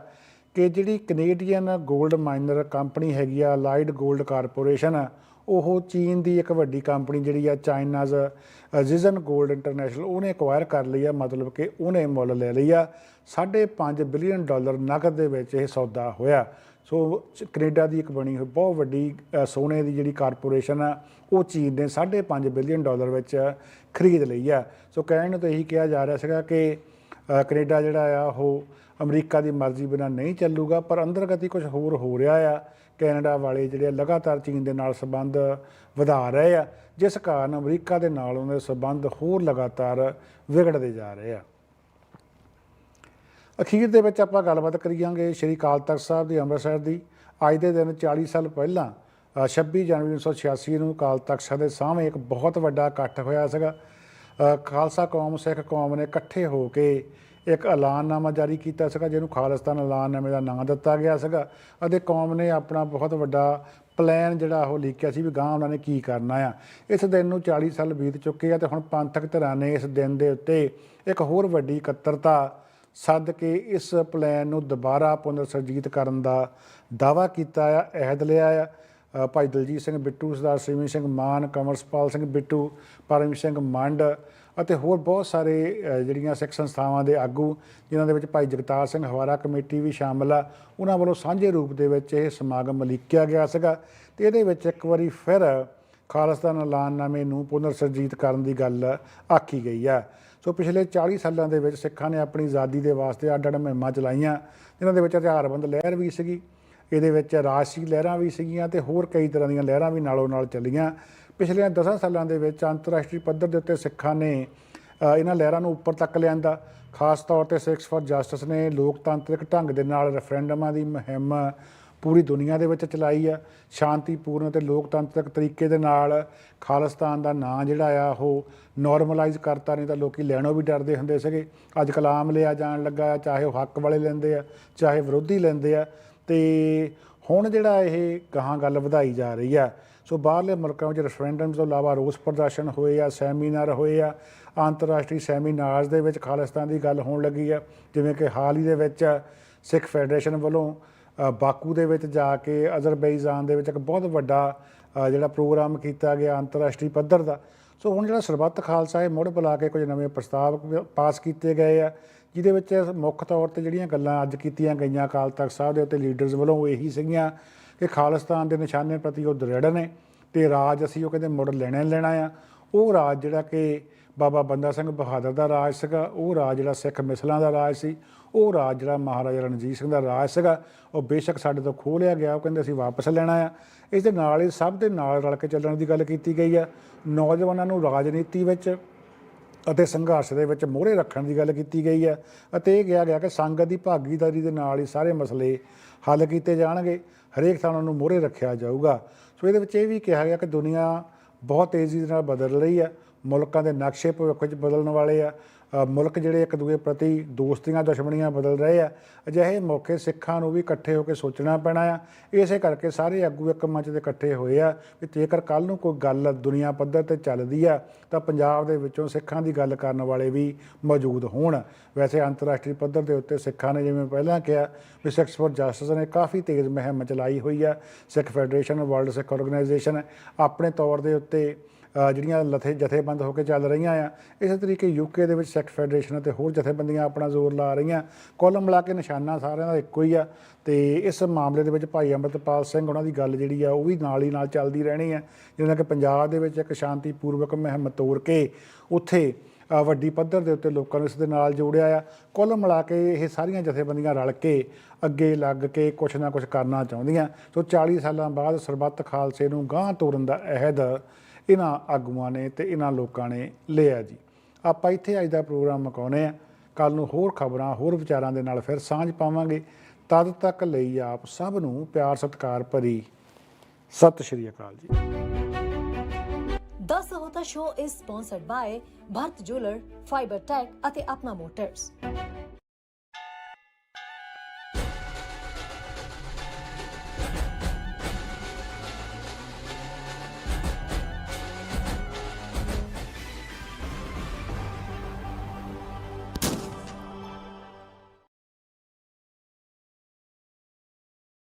ਕਿ ਜਿਹੜੀ ਕੈਨੇਡੀਅਨ ਗੋਲਡ ਮਾਈਨਰ ਕੰਪਨੀ ਹੈਗੀ ਆ ਲਾਈਡ ਗੋਲਡ ਕਾਰਪੋਰੇਸ਼ਨ ਉਹ ਚੀਨ ਦੀ ਇੱਕ ਵੱਡੀ ਕੰਪਨੀ ਜਿਹੜੀ ਆ ਚਾਈਨਾਜ਼ ਜ਼ਿਜ਼ਨ ਗੋਲਡ ਇੰਟਰਨੈਸ਼ਨਲ ਉਹਨੇ ਐਕਵਾਇਰ ਕਰ ਲਈ ਆ, ਮਤਲਬ ਕਿ ਉਹਨੇ ਮੁੱਲ ਲੈ ਲਈ ਆ। 5.5 ਬਿਲੀਅਨ ਡਾਲਰ ਨਕਦ ਦੇ ਵਿੱਚ ਇਹ ਸੌਦਾ ਹੋਇਆ। ਸੋ ਚ- ਕੈਨੇਡਾ ਦੀ ਇੱਕ ਬਣੀ ਹੋਈ ਬਹੁਤ ਵੱਡੀ ਸੋਨੇ ਦੀ ਜਿਹੜੀ ਕਾਰਪੋਰੇਸ਼ਨ ਆ ਉਹ ਚੀਨ ਨੇ 5.5 ਬਿਲੀਅਨ ਡਾਲਰ ਵਿੱਚ ਖਰੀਦ ਲਈ ਆ। ਸੋ ਕਹਿਣ ਨੂੰ ਤਾਂ ਇਹੀ ਕਿਹਾ ਜਾ ਰਿਹਾ ਸੀਗਾ ਕਿ ਅ, ਕੈਨੇਡਾ ਜਿਹੜਾ ਆ ਉਹ ਅਮਰੀਕਾ ਦੀ ਮਰਜ਼ੀ ਬਿਨਾਂ ਨਹੀਂ ਚੱਲੂਗਾ ਪਰ ਅੰਦਰਗਤੀ ਕੁਝ ਹੋਰ ਹੋ ਰਿਹਾ ਆ। ਕੈਨੇਡਾ ਵਾਲੇ ਜਿਹੜੇ ਲਗਾਤਾਰ ਚੀਨ ਦੇ ਨਾਲ ਸੰਬੰਧ ਵਧਾ ਰਹੇ ਆ ਜਿਸ ਕਾਰਨ ਅਮਰੀਕਾ ਦੇ ਨਾਲ ਉਹਨਾਂ ਦੇ ਸੰਬੰਧ ਹੋਰ ਲਗਾਤਾਰ ਵਿਗੜਦੇ ਜਾ ਰਹੇ ਆ। ਅਖੀਰ ਦੇ ਵਿੱਚ ਆਪਾਂ ਗੱਲਬਾਤ ਕਰੀਆਂਗੇ ਸ਼੍ਰੀ ਅਕਾਲ ਤਖਤ ਸਾਹਿਬ ਦੀ ਅੰਮ੍ਰਿਤਸਰ ਦੀ। ਅੱਜ ਦੇ ਦਿਨ 40 ਸਾਲ ਪਹਿਲਾਂ ਅ, 26 ਜਨਵਰੀ 1986 ਨੂੰ ਅਕਾਲ ਤਖਤ ਸਾਹਿਬ ਦੇ ਸਾਹਮਣੇ ਇੱਕ ਬਹੁਤ ਵੱਡਾ ਇਕੱਠ ਹੋਇਆ ਸੀਗਾ। ਖਾਲਸਾ ਕੌਮ ਸਿੱਖ ਕੌਮ ਨੇ ਇਕੱਠੇ ਹੋ ਕੇ ਇੱਕ ਐਲਾਨਨਾਮਾ ਜਾਰੀ ਕੀਤਾ ਸੀਗਾ ਜਿਹਨੂੰ ਖਾਲਿਸਤਾਨ ਐਲਾਨਨਾਮੇ ਦਾ ਨਾਮ ਦਿੱਤਾ ਗਿਆ ਸੀਗਾ ਅਤੇ ਕੌਮ ਨੇ ਆਪਣਾ ਬਹੁਤ ਵੱਡਾ ਪਲਾਨ ਜਿਹੜਾ ਉਹ ਲਿਖਿਆ ਸੀ ਵੀ ਗਾਂ ਉਹਨਾਂ ਨੇ ਕੀ ਕਰਨਾ ਆ। ਇਸ ਦਿਨ ਨੂੰ 40 ਸਾਲ ਬੀਤ ਚੁੱਕੇ ਆ ਤੇ ਹੁਣ ਪੰਥਕ ਧਿਰਾਂ ਨੇ ਇਸ ਦਿਨ ਦੇ ਉੱਤੇ ਇੱਕ ਹੋਰ ਵੱਡੀ ਇਕੱਤਰਤਾ ਸੱਦ ਕੇ ਇਸ ਪਲਾਨ ਨੂੰ ਦੁਬਾਰਾ ਪੁਨਰ ਸਰਜੀਤ ਕਰਨ ਦਾ ਦਾਵਾ ਕੀਤਾ ਆ, ਅਹਿਦ ਲਿਆ ਆ। ਭਾਈ ਦਲਜੀਤ ਸਿੰਘ ਬਿੱਟੂ, ਸਰਦਾਰ ਸਿਮੀ ਸਿੰਘ ਮਾਨ ਕਮਰਸਪਾਲ ਸਿੰਘ ਬਿੱਟੂ ਪਰਮ ਸਿੰਘ ਮੰਡ ਅਤੇ ਹੋਰ ਬਹੁਤ ਸਾਰੇ ਜਿਹੜੀਆਂ ਸਿੱਖ ਸੰਸਥਾਵਾਂ ਦੇ ਆਗੂ, ਜਿਨ੍ਹਾਂ ਦੇ ਵਿੱਚ ਭਾਈ ਜਗਤਾਰ ਸਿੰਘ ਹਵਾਰਾ ਕਮੇਟੀ ਵੀ ਸ਼ਾਮਲ ਆ, ਉਹਨਾਂ ਵੱਲੋਂ ਸਾਂਝੇ ਰੂਪ ਦੇ ਵਿੱਚ ਇਹ ਸਮਾਗਮ ਲਿਖਿਆ ਗਿਆ ਸੀਗਾ ਤੇ ਇਹਦੇ ਵਿੱਚ ਇੱਕ ਵਾਰੀ ਫਿਰ ਖਾਲਸਤਾਨ ਐਲਾਨਨਾਮੇ ਨੂੰ ਪੁਨਰ ਸਰਜੀਤ ਕਰਨ ਦੀ ਗੱਲ ਆਖੀ ਗਈ ਆ। ਸੋ ਪਿਛਲੇ 40 ਸਾਲਾਂ ਦੇ ਵਿੱਚ ਸਿੱਖਾਂ ਨੇ ਆਪਣੀ ਆਜ਼ਾਦੀ ਦੇ ਵਾਸਤੇ ਅੱਡ ਅੱਡ ਮੁਹਿੰਮਾਂ ਚਲਾਈਆਂ। ਜਿਨ੍ਹਾਂ ਦੇ ਵਿੱਚ ਹਥਿਆਰਬੰਦ ਲਹਿਰ ਵੀ ਸੀਗੀ, ਇਹਦੇ ਵਿੱਚ ਰਾਜਸੀ ਲਹਿਰਾਂ ਵੀ ਸੀਗੀਆਂ ਤੇ ਹੋਰ ਕਈ ਤਰ੍ਹਾਂ ਦੀਆਂ ਲਹਿਰਾਂ ਵੀ ਨਾਲੋਂ ਨਾਲ ਚੱਲੀਆਂ। ਪਿਛਲੇ 10 ਸਾਲਾਂ ਦੇ ਵਿੱਚ ਅੰਤਰਰਾਸ਼ਟਰੀ ਪੱਧਰ ਦੇ ਉੱਤੇ ਸਿੱਖਾਂ ਨੇ ਇਹਨਾਂ ਲਹਿਰਾਂ ਨੂੰ ਉੱਪਰ ਤੱਕ ਲਿਆਂਦਾ। ਖਾਸ ਤੌਰ ਤੇ ਸਿੱਖਸ ਫॉर ਜਸਟਿਸ ਨੇ ਲੋਕਤਾਂਤਰਿਕ ਢੰਗ ਦੇ ਨਾਲ ਰੈਫਰੈਂਡਮਾਂ ਦੀ ਮੁਹਿੰਮ ਪੂਰੀ ਦੁਨੀਆ ਦੇ ਵਿੱਚ ਚਲਾਈ ਆ। ਸ਼ਾਂਤੀਪੂਰਨ ਤੇ ਲੋਕਤੰਤਰਕ ਤਰੀਕੇ ਦੇ ਨਾਲ ਖਾਲਿਸਤਾਨ ਦਾ ਨਾਂ ਜਿਹੜਾ ਆ, ਉਹ ਨਾਰਮਲਾਈਜ਼ ਕਰਤਾ ਨਹੀਂ ਤਾਂ ਲੋਕੀ ਲੈਣੋਂ ਵੀ ਡਰਦੇ ਹੁੰਦੇ ਸੀਗੇ। ਅੱਜ ਕਲਾਮ ਲਿਆ ਜਾਣ ਲੱਗਾ ਆ, ਚਾਹੇ ਉਹ ਹੱਕ ਵਾਲੇ ਲੈਂਦੇ ਆ, ਚਾਹੇ ਵਿਰੋਧੀ ਲੈਂਦੇ ਆ। ਤੇ ਹੁਣ ਜਿਹੜਾ ਇਹ ਗਾਹਾਂ ਗੱਲ ਵਧਾਈ ਜਾ ਰਹੀ ਆ। ਸੋ ਬਾਹਰਲੇ ਮੁਲਕਾਂ ਵਿੱਚ ਰੈਫਰੈਂਡਮ ਤੋਂ ਇਲਾਵਾ ਰੋਸ ਪ੍ਰਦਰਸ਼ਨ ਹੋਏ ਆ, ਸੈਮੀਨਾਰ ਹੋਏ ਆ। ਅੰਤਰਰਾਸ਼ਟਰੀ ਸੈਮੀਨਾਰਸ ਦੇ ਵਿੱਚ ਖਾਲਿਸਤਾਨ ਦੀ ਗੱਲ ਹੋਣ ਲੱਗੀ ਆ। ਜਿਵੇਂ ਕਿ ਹਾਲ ਹੀ ਦੇ ਵਿੱਚ ਸਿੱਖ ਫੈਡਰੇਸ਼ਨ ਵੱਲੋਂ ਬਾਕੂ ਦੇ ਵਿੱਚ ਜਾ ਕੇ, ਅਜ਼ਰਬੈਜਾਨ ਦੇ ਵਿੱਚ ਇੱਕ ਬਹੁਤ ਵੱਡਾ ਜਿਹੜਾ ਪ੍ਰੋਗਰਾਮ ਕੀਤਾ ਗਿਆ ਅੰਤਰਰਾਸ਼ਟਰੀ ਪੱਧਰ ਦਾ। ਸੋ ਹੁਣ ਜਿਹੜਾ ਸਰਬੱਤ ਖਾਲਸਾ ਇਹ ਮੁੜ ਬੁਲਾ ਕੇ ਕੁਝ ਨਵੇਂ ਪ੍ਰਸਤਾਵ ਪਾਸ ਕੀਤੇ ਗਏ ਆ, ਜਿਹਦੇ ਵਿੱਚ ਮੁੱਖ ਤੌਰ ਤੇ ਜਿਹੜੀਆਂ ਗੱਲਾਂ ਅੱਜ ਕੀਤੀਆਂ ਗਈਆਂ ਅਕਾਲ ਤਖਤ ਸਾਹਿਬ ਦੇ ਉੱਤੇ ਲੀਡਰਸ ਵੱਲੋਂ ਇਹੀ ਸੀਗੀਆਂ ਕਿ ਖਾਲਿਸਤਾਨ ਦੇ ਨਿਸ਼ਾਨੇ ਪ੍ਰਤੀ ਉਹ ਦ੍ਰਿੜ ਨੇ ਤੇ ਰਾਜ ਅਸੀਂ ਉਹ ਕਹਿੰਦੇ ਮੁੜ ਲੈਣਾ ਹੀ ਲੈਣਾ ਆ। ਉਹ ਰਾਜ ਜਿਹੜਾ ਕਿ ਬਾਬਾ ਬੰਦਾ ਸਿੰਘ ਬਹਾਦਰ ਦਾ ਰਾਜ ਸੀਗਾ, ਉਹ ਰਾਜ ਜਿਹੜਾ ਸਿੱਖ ਮਿਸਲਾਂ ਦਾ ਰਾਜ ਸੀ ਉਹ ਰਾਜ ਜਿਹੜਾ ਮਹਾਰਾਜਾ ਰਣਜੀਤ ਸਿੰਘ ਦਾ ਰਾਜ ਸੀਗਾ, ਉਹ ਬੇਸ਼ੱਕ ਸਾਡੇ ਤੋਂ ਖੋਹ ਲਿਆ ਗਿਆ, ਉਹ ਕਹਿੰਦੇ ਅਸੀਂ ਵਾਪਸ ਲੈਣਾ ਆ। ਇਸ ਦੇ ਨਾਲ ਹੀ ਸਭ ਦੇ ਨਾਲ ਰਲ ਕੇ ਚੱਲਣ ਦੀ ਗੱਲ ਕੀਤੀ ਗਈ ਆ। ਨੌਜਵਾਨਾਂ ਨੂੰ ਰਾਜਨੀਤੀ ਵਿੱਚ ਅਤੇ ਸੰਘਰਸ਼ ਦੇ ਵਿੱਚ ਮੋਹਰੇ ਰੱਖਣ ਦੀ ਗੱਲ ਕੀਤੀ ਗਈ ਹੈ ਅਤੇ ਇਹ ਕਿਹਾ ਗਿਆ ਕਿ ਸੰਗਤ ਦੀ ਭਾਗੀਦਾਰੀ ਦੇ ਨਾਲ ਹੀ ਸਾਰੇ ਮਸਲੇ ਹੱਲ ਕੀਤੇ ਜਾਣਗੇ। ਹਰੇਕ ਥਾਂ ਨੂੰ ਮੋਹਰੇ ਰੱਖਿਆ ਜਾਊਗਾ। ਸੋ ਇਹਦੇ ਵਿੱਚ ਇਹ ਵੀ ਕਿਹਾ ਗਿਆ ਕਿ ਦੁਨੀਆ ਬਹੁਤ ਤੇਜ਼ੀ ਦੇ ਨਾਲ ਬਦਲ ਰਹੀ ਹੈ ਮੁਲਕਾਂ ਦੇ ਨਕਸ਼ੇ ਭਵਿੱਖ ਵਿੱਚ ਬਦਲਣ ਵਾਲੇ ਆ। ਮੁਲਕ ਜਿਹੜੇ ਇੱਕ ਦੂਜੇ ਪ੍ਰਤੀ ਦੋਸਤੀਆਂ ਦੁਸ਼ਮਣੀਆਂ ਬਦਲ ਰਹੇ ਆ, ਅਜਿਹੇ ਮੌਕੇ ਸਿੱਖਾਂ ਨੂੰ ਵੀ ਇਕੱਠੇ ਹੋ ਕੇ ਸੋਚਣਾ ਪੈਣਾ ਆ। ਇਸੇ ਕਰਕੇ ਸਾਰੇ ਆਗੂ ਇੱਕ ਮੰਚ ਤੇ ਇਕੱਠੇ ਹੋਏ ਆ ਕਿ ਜੇਕਰ ਕੱਲ ਨੂੰ ਕੋਈ ਗੱਲ ਦੁਨੀਆ ਪੱਧਰ ਤੇ ਚੱਲਦੀ ਆ, ਤਾਂ ਪੰਜਾਬ ਦੇ ਵਿੱਚੋਂ ਸਿੱਖਾਂ ਦੀ ਗੱਲ ਕਰਨ ਵਾਲੇ ਵੀ ਮੌਜੂਦ ਹੋਣ। ਵੈਸੇ ਅੰਤਰਰਾਸ਼ਟਰੀ ਪੱਧਰ ਦੇ ਉੱਤੇ ਸਿੱਖਾਂ ਨੇ ਜਿਵੇਂ ਪਹਿਲਾਂ ਕਿਹਾ ਵੀ ਸਿੱਖਸ ਫॉर ਜਸਟਿਸ ਨੇ ਕਾਫੀ ਤੇਜ਼ ਮੁਹਿੰਮ ਚਲਾਈ ਹੋਈ ਆ। Sikh federation, world Sikh organisation ਆਪਣੇ ਤੌਰ ਦੇ ਉੱਤੇ ਜਿਹੜੀਆਂ ਲਥੇ, ਜਥੇਬੰਦ ਹੋ ਕੇ ਚੱਲ ਰਹੀਆਂ ਆ। ਇਸੇ ਤਰੀਕੇ ਯੂਕੇ ਦੇ ਵਿੱਚ ਸਿੱਖ ਫੈਡਰੇਸ਼ਨ ਅਤੇ ਹੋਰ ਜਥੇਬੰਦੀਆਂ ਆਪਣਾ ਜ਼ੋਰ ਲਾ ਰਹੀਆਂ। ਕੁੱਲ ਮਿਲਾ ਕੇ ਨਿਸ਼ਾਨਾ ਸਾਰਿਆਂ ਦਾ ਇੱਕੋ ਹੀ ਆ ਤੇ ਇਸ ਮਾਮਲੇ ਦੇ ਵਿੱਚ ਭਾਈ ਅੰਮ੍ਰਿਤਪਾਲ ਸਿੰਘ ਉਹਨਾਂ ਦੀ ਗੱਲ ਜਿਹੜੀ ਆ, ਉਹ ਵੀ ਨਾਲ ਹੀ ਨਾਲ ਚੱਲਦੀ ਰਹਿਣੀ ਆ। ਜਿਵੇਂ ਕਿ ਪੰਜਾਬ ਦੇ ਵਿੱਚ ਇੱਕ ਸ਼ਾਂਤੀਪੂਰਵਕ ਮੁਹਿੰਮ ਤੋਰ ਕੇ ਉੱਥੇ ਵੱਡੀ ਪੱਧਰ ਦੇ ਉੱਤੇ ਲੋਕਾਂ ਨੂੰ ਇਸ ਦੇ ਨਾਲ ਜੋੜਿਆ ਆ। ਕੁੱਲ ਮਿਲਾ ਕੇ ਇਹ ਸਾਰੀਆਂ ਜਥੇਬੰਦੀਆਂ ਰਲ ਕੇ ਅੱਗੇ ਲੱਗ ਕੇ ਕੁਛ ਨਾ ਕੁਛ ਕਰਨਾ ਚਾਹੁੰਦੀਆਂ। ਸੋ 40 ਸਾਲਾਂ ਬਾਅਦ ਸਰਬੱਤ ਖਾਲਸੇ ਨੂੰ ਗਾਂਹ ਤੋਰਨ ਦਾ ਅਹਿਦ ਇਹਨਾਂ ਆਗੂਆਂ ਨੇ ਤੇ ਇਹਨਾਂ ਲੋਕਾਂ ਨੇ ਲਿਆ ਜੀ। ਆਪਾਂ ਇੱਥੇ ਅੱਜ ਦਾ ਪ੍ਰੋਗਰਾਮ ਮੁਕਾਉਨੇ ਆ। ਕੱਲ ਨੂੰ ਹੋਰ ਖਬਰਾਂ, ਹੋਰ ਵਿਚਾਰਾਂ ਦੇ ਨਾਲ ਫਿਰ ਸਾਂਝ ਪਾਵਾਂਗੇ। ਤਦ ਤੱਕ ਲਈ ਆਪ ਸਭ ਨੂੰ ਪਿਆਰ, ਸਤਿਕਾਰ ਭਰੀ ਸਤਿ ਸ਼੍ਰੀ ਅਕਾਲ ਜੀ।
10 होता ਦਾ show sponsored by Bharat jeweller fibre tech ਅਤੇ ਆਪਣਾ ਮੋਟਰਸ